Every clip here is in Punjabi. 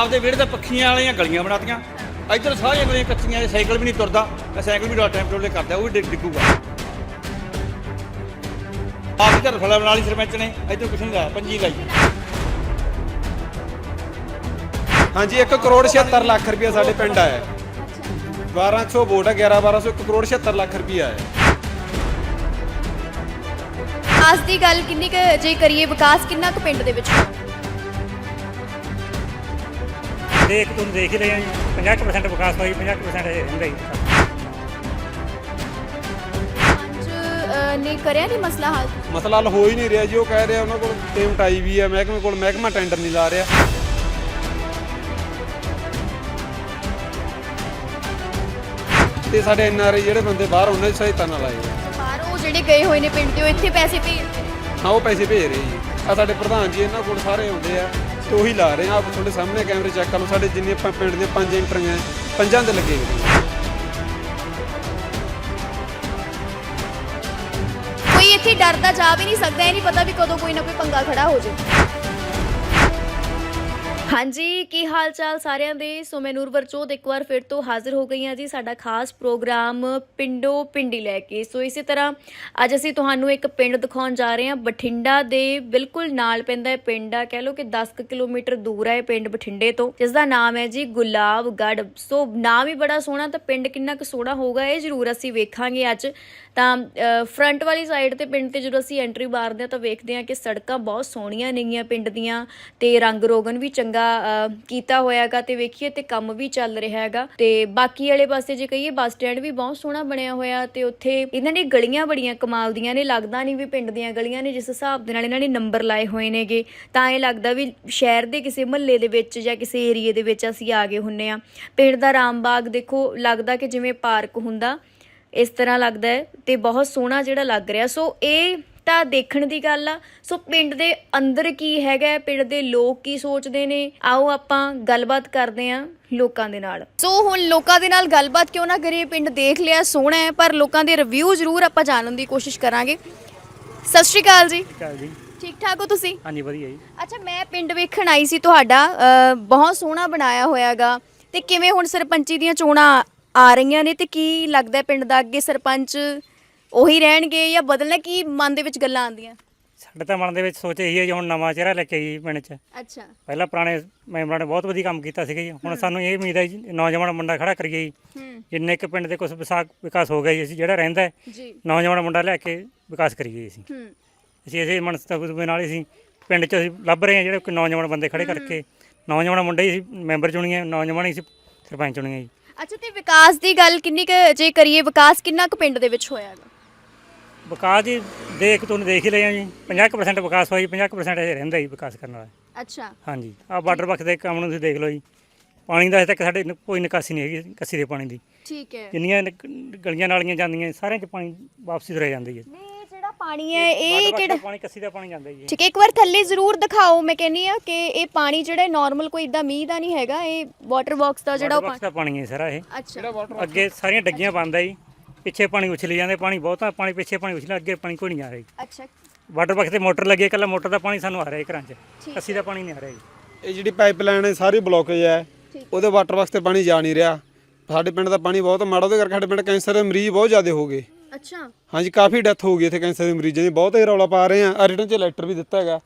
ਆਪਦੇ ਵਿਹੜੇ ਦੇ ਪੱਖੀਆਂ ਵਾਲੀਆਂ ਗਲੀਆਂ ਬਣਾਤੀਆਂ। ਇੱਧਰ ਸਾਰੀਆਂ ਗਲੀਆਂ ਕੱਚੀਆਂ ਇਹ ਸਾਈਕਲ ਵੀ ਨਹੀਂ ਤੁਰਦਾ ਇਹ ਸਾਈਕਲ ਵੀ ਡਾਟ ਟਾਈਮ ਟੋਲੇ ਕਰਦਾ ਉਹ ਵੀ ਡਿੱਗ- ਡਿੱਗੂਗਾ। ਆਪ ਹੀ ਘਰ ਫਲਾ ਬਣਾ ਲਈ ਸਰਪੰਚ ਨੇ ਇੱਧਰ ਕੁਛ ਨਹੀਂ ਲਾਇਆ ਪੰਜੀ ਲਾਈ। ਹਾਂਜੀ 1 ਕਰੋੜ 76 ਲੱਖ ਰੁਪਏ ਸਾਡੇ ਪਿੰਡ ਆਇਆ। 1200 ਵੋਟ ਹੈ 11 1200 1 ਕਰੋੜ 76 ਲੱਖ ਰੁਪਏ ਆਇਆ। ਅੱਜ ਦੀ ਗੱਲ ਕਿੰਨੀ ਕੁ ਜੇ ਕਰੀਏ ਵਿਕਾਸ ਕਿੰਨਾ ਕੁ ਪਿੰਡ ਦੇ ਵਿੱਚ ਹੋਇਆ? ਦੇਖ ਤੁਹਾਨੂੰ ਦੇਖ ਹੀ ਰਹੇ ਆ ਜੀ। 50% ਵਿਕਾਸ ਹੋਈ 50% ਇਹ ਰਹਿੰਦਾ ਹੀ। ਅ, ਨੇ ਕਰਿਆ ਨਹੀਂ ਮਸਲਾ ਹੱਲ? ਮਸਲਾ ਹੱਲ ਹੋ ਹੀ ਨਹੀਂ ਰਿਹਾ ਜੀ ਉਹ ਕਹਿ ਰਿਹਾ ਉਹਨਾਂ ਕੋਲ ਪੇਮੈਂਟ ਆਈ ਵੀ ਹੈ ਮਹਿਕਮੇ ਕੋਲ ਮਹਿਕਮਾ ਟੈਂਡਰ ਨਹੀਂ ਲਾ ਰਿਹਾ। ਤੇ ਸਾਡੇ ਐਨਆਰਆਈ ਜਿਹੜੇ ਬੰਦੇ ਬਾਹਰ ਉਹਨਾਂ ਦੀ ਸਹਾਇਤਾ ਨਾਲ ਆਏ ਆ। ਬਾਹਰ ਉਹ ਜਿਹੜੇ ਗਏ ਹੋਏ ਨੇ ਪਿੰਡ ਦੇ ਉਹ ਇੱਥੇ ਪੈਸੇ ਭੇਜਦੇ ਹਾਂ ਉਹ ਪੈਸੇ ਭੇਜ ਰਹੇ ਜੀ। ਆ ਸਾਡੇ ਪ੍ਰਧਾਨ ਜੀ ਇਹਨਾਂ ਕੋਲ ਸਾਰੇ ਆਉਂਦੇ ਆ। ਤੇ ਉਹੀ ਲਾ ਰਹੇ ਆ। ਆਪ ਤੁਹਾਡੇ ਸਾਹਮਣੇ ਕੈਮਰੇ ਚੈੱਕ ਕਰ ਲਓ, ਸਾਡੇ ਜਿੰਨੇ ਆਪਾਂ ਪਿੰਡ ਦੇ ਪੰਜ ਇੰਟਰੀਆਂ ਪੰਜਾਂ ਦੇ ਲੱਗੇ ਹੋਏ ਨੇ। ਕੋਈ ਇੱਥੇ ਡਰਦਾ ਜਾ ਵੀ ਨਹੀਂ ਸਕਦਾ, ਇਹ ਨਹੀਂ ਪਤਾ ਵੀ ਕਦੋਂ ਕੋਈ ਨਾ ਕੋਈ ਪੰਗਾ ਖੜਾ ਹੋ ਜਾਵੇ। ਹਾਂਜੀ, ਕੀ ਹਾਲ ਚਾਲ ਸਾਰਿਆਂ ਦੇ? ਸੋ ਮੈਂ ਨੂਰਵਰ ਚੋਦ ਇੱਕ ਵਾਰ ਫਿਰ ਤੋਂ ਹਾਜ਼ਰ ਹੋ ਗਈ ਹਾਂ ਜੀ ਸਾਡਾ ਖਾਸ ਪ੍ਰੋਗਰਾਮ ਪਿੰਡੋ ਪਿੰਡੀ ਲੈ ਕੇ। ਸੋ ਇਸੇ ਤਰ੍ਹਾਂ ਅੱਜ ਅਸੀਂ ਤੁਹਾਨੂੰ ਇੱਕ ਪਿੰਡ ਦਿਖਾਉਣ ਜਾ ਰਹੇ ਹਾਂ, ਬਠਿੰਡਾ ਦੇ ਬਿਲਕੁਲ ਨਾਲ ਪੈਂਦਾ ਹੈ ਪਿੰਡ ਆ। ਕਹਿ ਲਓ ਕਿ 10 ਕਿਲੋਮੀਟਰ ਦੂਰ ਹੈ ਇਹ ਪਿੰਡ ਬਠਿੰਡੇ ਤੋਂ ਜਿਸ ਦਾ ਨਾਮ ਹੈ ਜੀ ਗੁਲਾਬਗੜ ਸੋ ਨਾਮ ਹੀ ਬੜਾ ਸੋਹਣਾ, ਤਾਂ ਪਿੰਡ ਕਿੰਨਾ ਕੁ ਸੋਹਣਾ ਹੋਊਗਾ ਇਹ ਜ਼ਰੂਰ ਅਸੀਂ ਵੇਖਾਂਗੇ ਅੱਜ। ਤਾਂ ਫਰੰਟ ਵਾਲੀ ਸਾਈਡ ਤੇ ਪਿੰਡ ਤੇ ਜਦੋਂ ਅਸੀਂ ਐਂਟਰੀ ਮਾਰਦੇ ਹਾਂ ਤਾਂ ਵੇਖਦੇ ਹਾਂ ਕਿ ਸੜਕਾਂ ਬਹੁਤ ਸੋਹਣੀਆਂ ਨੇਗੀਆਂ ਪਿੰਡ ਦੀਆਂ ਤੇ ਰੰਗ ਰੋਗਨ ਵੀ ਚੰਗਾ ਅ, ਕੀਤਾ ਹੋਇਆਗਾ ਤੇ ਵੇਖੀਏ ਤੇ ਕੰਮ ਵੀ ਚੱਲ ਰਿਹਾ ਹੈਗਾ ਤੇ ਬਾਕੀ ਵਾਲੇ ਪਾਸੇ ਜੇ ਕਹੀਏ ਬੱਸ ਸਟੈਂਡ ਵੀ ਬਹੁਤ ਸੋਹਣਾ ਬਣਿਆ ਹੋਇਆ ਤੇ ਉੱਥੇ ਇਹਨਾਂ ਨੇ ਗਲੀਆਂ ਬੜੀਆਂ ਕਮਾਲ ਦੀਆਂ ਨੇ ਲੱਗਦਾ ਨਹੀਂ ਵੀ ਪਿੰਡ ਦੀਆਂ ਗਲੀਆਂ ਨੇ ਜਿਸ ਹਿਸਾਬ ਦੇ ਨਾਲ ਇਹਨਾਂ ਨੇ ਨੰਬਰ ਲਾਏ ਹੋਏ ਨੇਗੇ। ਤਾਂ ਇਹ ਲੱਗਦਾ ਵੀ ਸ਼ਹਿਰ ਦੇ ਕਿਸੇ ਮਹੱਲੇ ਦੇ ਵਿੱਚ ਜਾਂ ਕਿਸੇ ਏਰੀਏ ਦੇ ਵਿੱਚ ਅਸੀਂ ਆ ਗਏ ਹੁੰਨੇ ਆ ਪਿੰਡ ਦਾ ਰਾਮਬਾਗ ਦੇਖੋ ਲੱਗਦਾ ਕਿ ਜਿਵੇਂ ਪਾਰਕ ਹੁੰਦਾ। ਇਸ ਤਰ੍ਹਾਂ ਲੱਗਦਾ ਹੈ ਤੇ ਬਹੁਤ ਸੋਹਣਾ ਜਿਹੜਾ ਲੱਗ ਰਿਹਾ। ਸੋ ਇਹ ਤਾਂ ਦੇਖਣ ਦੀ ਗੱਲ ਆ। ਸੋ ਪਿੰਡ ਦੇ ਅੰਦਰ ਕੀ ਹੈਗਾ ਪਿੰਡ ਦੇ ਲੋਕ ਕੀ ਸੋਚਦੇ ਨੇ? ਆਓ ਆਪਾਂ ਗੱਲਬਾਤ ਕਰਦੇ ਆਂ ਲੋਕਾਂ ਦੇ ਨਾਲ। ਸੋ ਹੁਣ ਲੋਕਾਂ ਦੇ ਨਾਲ ਗੱਲਬਾਤ ਕਿਉਂ ਨਾ ਕਰੀਏ? ਪਿੰਡ ਦੇਖ ਲਿਆ ਸੋਹਣਾ ਹੈ ਪਰ ਲੋਕਾਂ ਦੇ ਰਿਵਿਊ ਜ਼ਰੂਰ ਆਪਾਂ ਜਾਣਨ ਦੀ ਕੋਸ਼ਿਸ਼ ਕਰਾਂਗੇ। ਸਤਿ ਸ਼੍ਰੀ ਅਕਾਲ ਜੀ। ਚੱਲ ਜੀ। ਠੀਕ ਠਾਕ ਹੋ ਤੁਸੀਂ? ਹਾਂਜੀ ਵਧੀਆ ਜੀ। ਅੱਛਾ ਮੈਂ ਪਿੰਡ ਵੇਖਣ ਆਈ ਸੀ ਤੁਹਾਡਾ। ਅ, ਬਹੁਤ ਸੋਹਣਾ ਬਣਾਇਆ ਹੋਇਆਗਾ। ਤੇ ਕਿਵੇਂ ਹੁਣ ਸਰਪੰਚੀ ਦੀਆਂ ਚੋਣਾਂ ਆ ਰਹੀਆਂ ਨੇ ਤੇ ਕੀ ਲੱਗਦਾ ਪਿੰਡ ਦਾ ਅੱਗੇ ਸਰਪੰਚ ਉਹੀ ਰਹਿਣਗੇ ਜਾਂ ਬਦਲਣਾ ਕੀ ਮਨ ਦੇ ਵਿੱਚ ਗੱਲਾਂ ਆਉਂਦੀਆਂ? ਸਾਡੇ ਤਾਂ ਮਨ ਦੇ ਵਿੱਚ ਸੋਚ ਇਹੀ ਹੈ ਜੀ ਹੁਣ ਨਵਾਂ ਚਿਹਰਾ ਲੈ ਕੇ ਆਈ ਪਿੰਡ 'ਚ। ਅੱਛਾ। ਪਹਿਲਾਂ ਪੁਰਾਣੇ ਮੈਂਬਰਾਂ ਨੇ ਬਹੁਤ ਵਧੀਆ ਕੰਮ ਕੀਤਾ ਸੀਗਾ ਜੀ ਹੁਣ ਸਾਨੂੰ ਇਹ ਉਮੀਦ ਹੈ ਜੀ ਨੌਜਵਾਨ ਮੁੰਡਾ ਖੜਾ ਕਰੀਏ ਜੀ। ਹੂੰ। ਜਿੰਨੇ ਕਿ ਪਿੰਡ ਦੇ ਕੁਝ ਵਿਸਾਖ ਵਿਕਾਸ ਹੋ ਗਿਆ ਜੀ ਅਸੀਂ ਜਿਹੜਾ ਰਹਿੰਦਾ ਹੈ ਜੀ। ਨੌਜਵਾਨ ਮੁੰਡਾ ਲੈ ਕੇ ਵਿਕਾਸ ਕਰੀਏ ਅਸੀਂ। ਹੂੰ। ਅਸੀਂ ਇਸੇ ਮਨਸਤਵ ਦੇ ਨਾਲ ਹੀ ਅਸੀਂ ਪਿੰਡ 'ਚ ਅਸੀਂ ਲੱਭ ਰਹੇ ਹਾਂ ਜਿਹੜੇ ਕੋਈ ਨੌਜਵਾਨ ਬੰਦੇ ਖੜੇ ਕਰਕੇ। ਨੌਜਵਾਨ ਮੁੰਡੇ ਹੀ ਅਸੀਂ ਮੈਂਬਰ ਚੁਣੀਏ ਨੌਜਵਾਨ ਹੀ ਅਸੀਂ ਸਰਪੰਚ ਚੁਣੀਏ ਜੀ। ਅੱਛਾ ਤੇ ਵਿਕਾਸ ਦੀ ਗੱਲ ਕਿੰਨੀ ਕੁ ਜੇ ਕਰੀਏ ਵਿਕਾਸ ਕਿੰਨਾ ਕੁ ਪਿੰਡ ਦੇ ਵਿੱਚ ਹੋਇਆਗਾ ਵਿਕਾਸ ਜੀ ਦੇਖ ਤੁਹਾਨੂੰ ਦੇਖ ਹੀ ਰਹੇ ਆ ਜੀ 50% ਵਿਕਾਸ ਹੋਈ 50% ਇਹ ਰਹਿੰਦਾ ਹੀ ਵਿਕਾਸ ਕਰਨ ਵਾਲਾ। ਅੱਛਾ। ਹਾਂਜੀ। ਆ ਵਾਟਰ ਬਕਸ ਦੇ ਕੰਮ ਨੂੰ ਤੁਸੀਂ ਦੇਖ ਲਓ ਜੀ। ਪਾਣੀ ਦਾ ਅਜੇ ਤੱਕ ਸਾਡੇ ਨ- ਕੋਈ ਨਿਕਾਸੀ ਨਹੀਂ ਹੈਗੀ ਕੱਸੀ ਦੇ ਪਾਣੀ ਦੀ। ਠੀਕ ਹੈ। ਜਿੰਨੀਆਂ ਨਿਕ- ਗਲੀਆਂ ਨਾਲੀਆਂ ਜਾਂਦੀਆਂ ਸਾਰਿਆਂ 'ਚ ਪਾਣੀ ਵਾਪਸੀ ਤੁਰਿਆ ਜਾਂਦਾ ਜੀ। ਇਹ ਜਿਹੜਾ ਪਾਣੀ ਹੈ ਇਹ ਵਾਟਰ ਬਕਸ ਕਿਹੜਾ ਪਾਣੀ ਕੱਸੀ ਦਾ ਪਾਣੀ ਜਾਂਦਾ ਜੀ ਠੀਕ ਹੈ ਇੱਕ ਵਾਰ ਥੱਲੇ ਜ਼ਰੂਰ ਦਿਖਾਓ ਮੈਂ ਕਹਿੰਨੀ ਆ ਕਿ ਇਹ ਪਾਣੀ ਜਿਹੜਾ ਨਾਰਮਲ ਕੋਈ ਇਦਾਂ ਮੀਂਹ ਦਾ ਨਹੀਂ ਹੈਗਾ ਇਹ ਵਾਟਰ ਬਾਕਸ ਦਾ ਜਿਹੜਾ ਉਹ ਵਾਟਰ ਬਕਸ ਦਾ ਪਾਣੀ ਹੈ ਸਾਰਾ ਇਹ। ਅੱਛਾ। ਅੱਗੇ ਸਾਰੀਆਂ ਡੱਗੀਆਂ ਬੰਦ ਜੀ। ਪਿੱਛੇ ਪਾਣੀ ਉਛਲੀ ਜਾਂਦੇ ਪਾਣੀ ਬਹੁਤਾ ਪਾਣੀ ਪਿੱਛੇ ਪਾਣੀ ਉਛਲਿਆ ਅੱਗੇ ਪਾਣੀ ਕੋਈ ਨਹੀਂ ਆ ਰਿਹਾ ਅੱਛਾ। ਵਾਟਰ ਬਕਸ ਤੇ ਮੋਟਰ ਲੱਗੀ ਹੈ ਇਕੱਲਾ ਮੋਟਰ ਦਾ ਪਾਣੀ ਸਾਨੂੰ ਆ ਰਿਹਾ ਘਰਾਂ 'ਚ। ਕੱਸੀ ਦਾ ਪਾਣੀ ਨਹੀਂ ਆ ਰਿਹਾ ਜੀ। ਇਹ ਜਿਹੜੀ ਪਾਈਪਲਾਈਨ ਹੈ ਸਾਰੀ ਬਲੌਕੇਜ ਹੈ। ਉਹਦੇ ਵਾਟਰ ਬਾਕਸ ਤੇ ਪਾਣੀ ਜਾ ਨਹੀਂ ਰਿਹਾ। ਸਾਡੇ ਪਿੰਡ ਦਾ ਪਾਣੀ ਬਹੁਤ ਮਾੜਾ ਉਹਦੇ ਕਰਕੇ ਸਾਡੇ ਪਿੰਡ ਕੈਂਸਰ ਦੇ ਮਰੀਜ਼ ਬਹੁਤ ਜ਼ਿਆਦਾ ਹੋ ਗਏ। ਅੱਛਾ। ਹਾਂਜੀ ਕਾਫੀ ਡੈਥ ਹੋ ਗਈ ਇੱਥੇ ਕੈਂਸਰ ਦੇ ਮਰੀਜ਼ਾਂ ਦੀ। ਬਹੁਤ ਹੀ ਰੌਲਾ ਪਾ ਰਹੇ ਆ ਆ ਰਿਟਰਨ ਚ ਲੈਟਰ ਵੀ ਦਿੱਤਾ ਹੈਗਾ।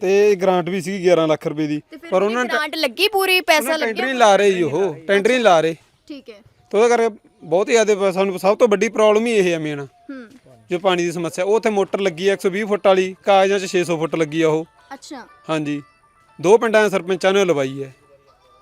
ਤੇ ਗ੍ਰਾਂਟ ਵੀ ਸੀਗੀ 11 ਲੱਖ ਰੁਪਏ ਦੀ। ਪਰ ਉਹਨਾਂ ਉਹਨਾਂ ਗ੍ਰਾਂਟ ਲੱਗੀ ਪੂਰੀ? ਪੈਸਾ ਟੈਂਡਰ ਲੱਗਿਆ ਨਹੀਂ ਲਾ ਰਹੇ ਜੀ ਉਹ। ਟੈਂਡਰ ਨਹੀਂ ਲਾ ਰਹੇ। ਠੀਕ ਹੈ। ਤੇ ਉਹਦੇ ਕਰਕੇ ਬਹੁਤ ਹੀ ਜ਼ਿਆਦਾ ਸਾਨੂੰ ਸਭ ਤੋਂ ਵੱਡੀ ਪ੍ਰੋਬਲਮ ਹੀ ਇਹ ਹੈ ਮੇਨ ਹੂੰ। ਜੋ ਪਾਣੀ ਦੀ ਸਮੱਸਿਆ। ਉਹ ਉੱਥੇ ਮੋਟਰ ਲੱਗੀ ਹੈ 120 ਫੁੱਟ ਵਾਲੀ। ਕਾਗਜ਼ਾਂ 'ਚ 600 ਫੁੱਟ ਲੱਗੀ ਆ ਉਹ। ਅੱਛਾ। ਹਾਂਜੀ। ਦੋ ਪਿੰਡਾਂ ਦੇ ਸਰਪੰਚਾਂ ਨੇ ਲਵਾਈ ਹੈ।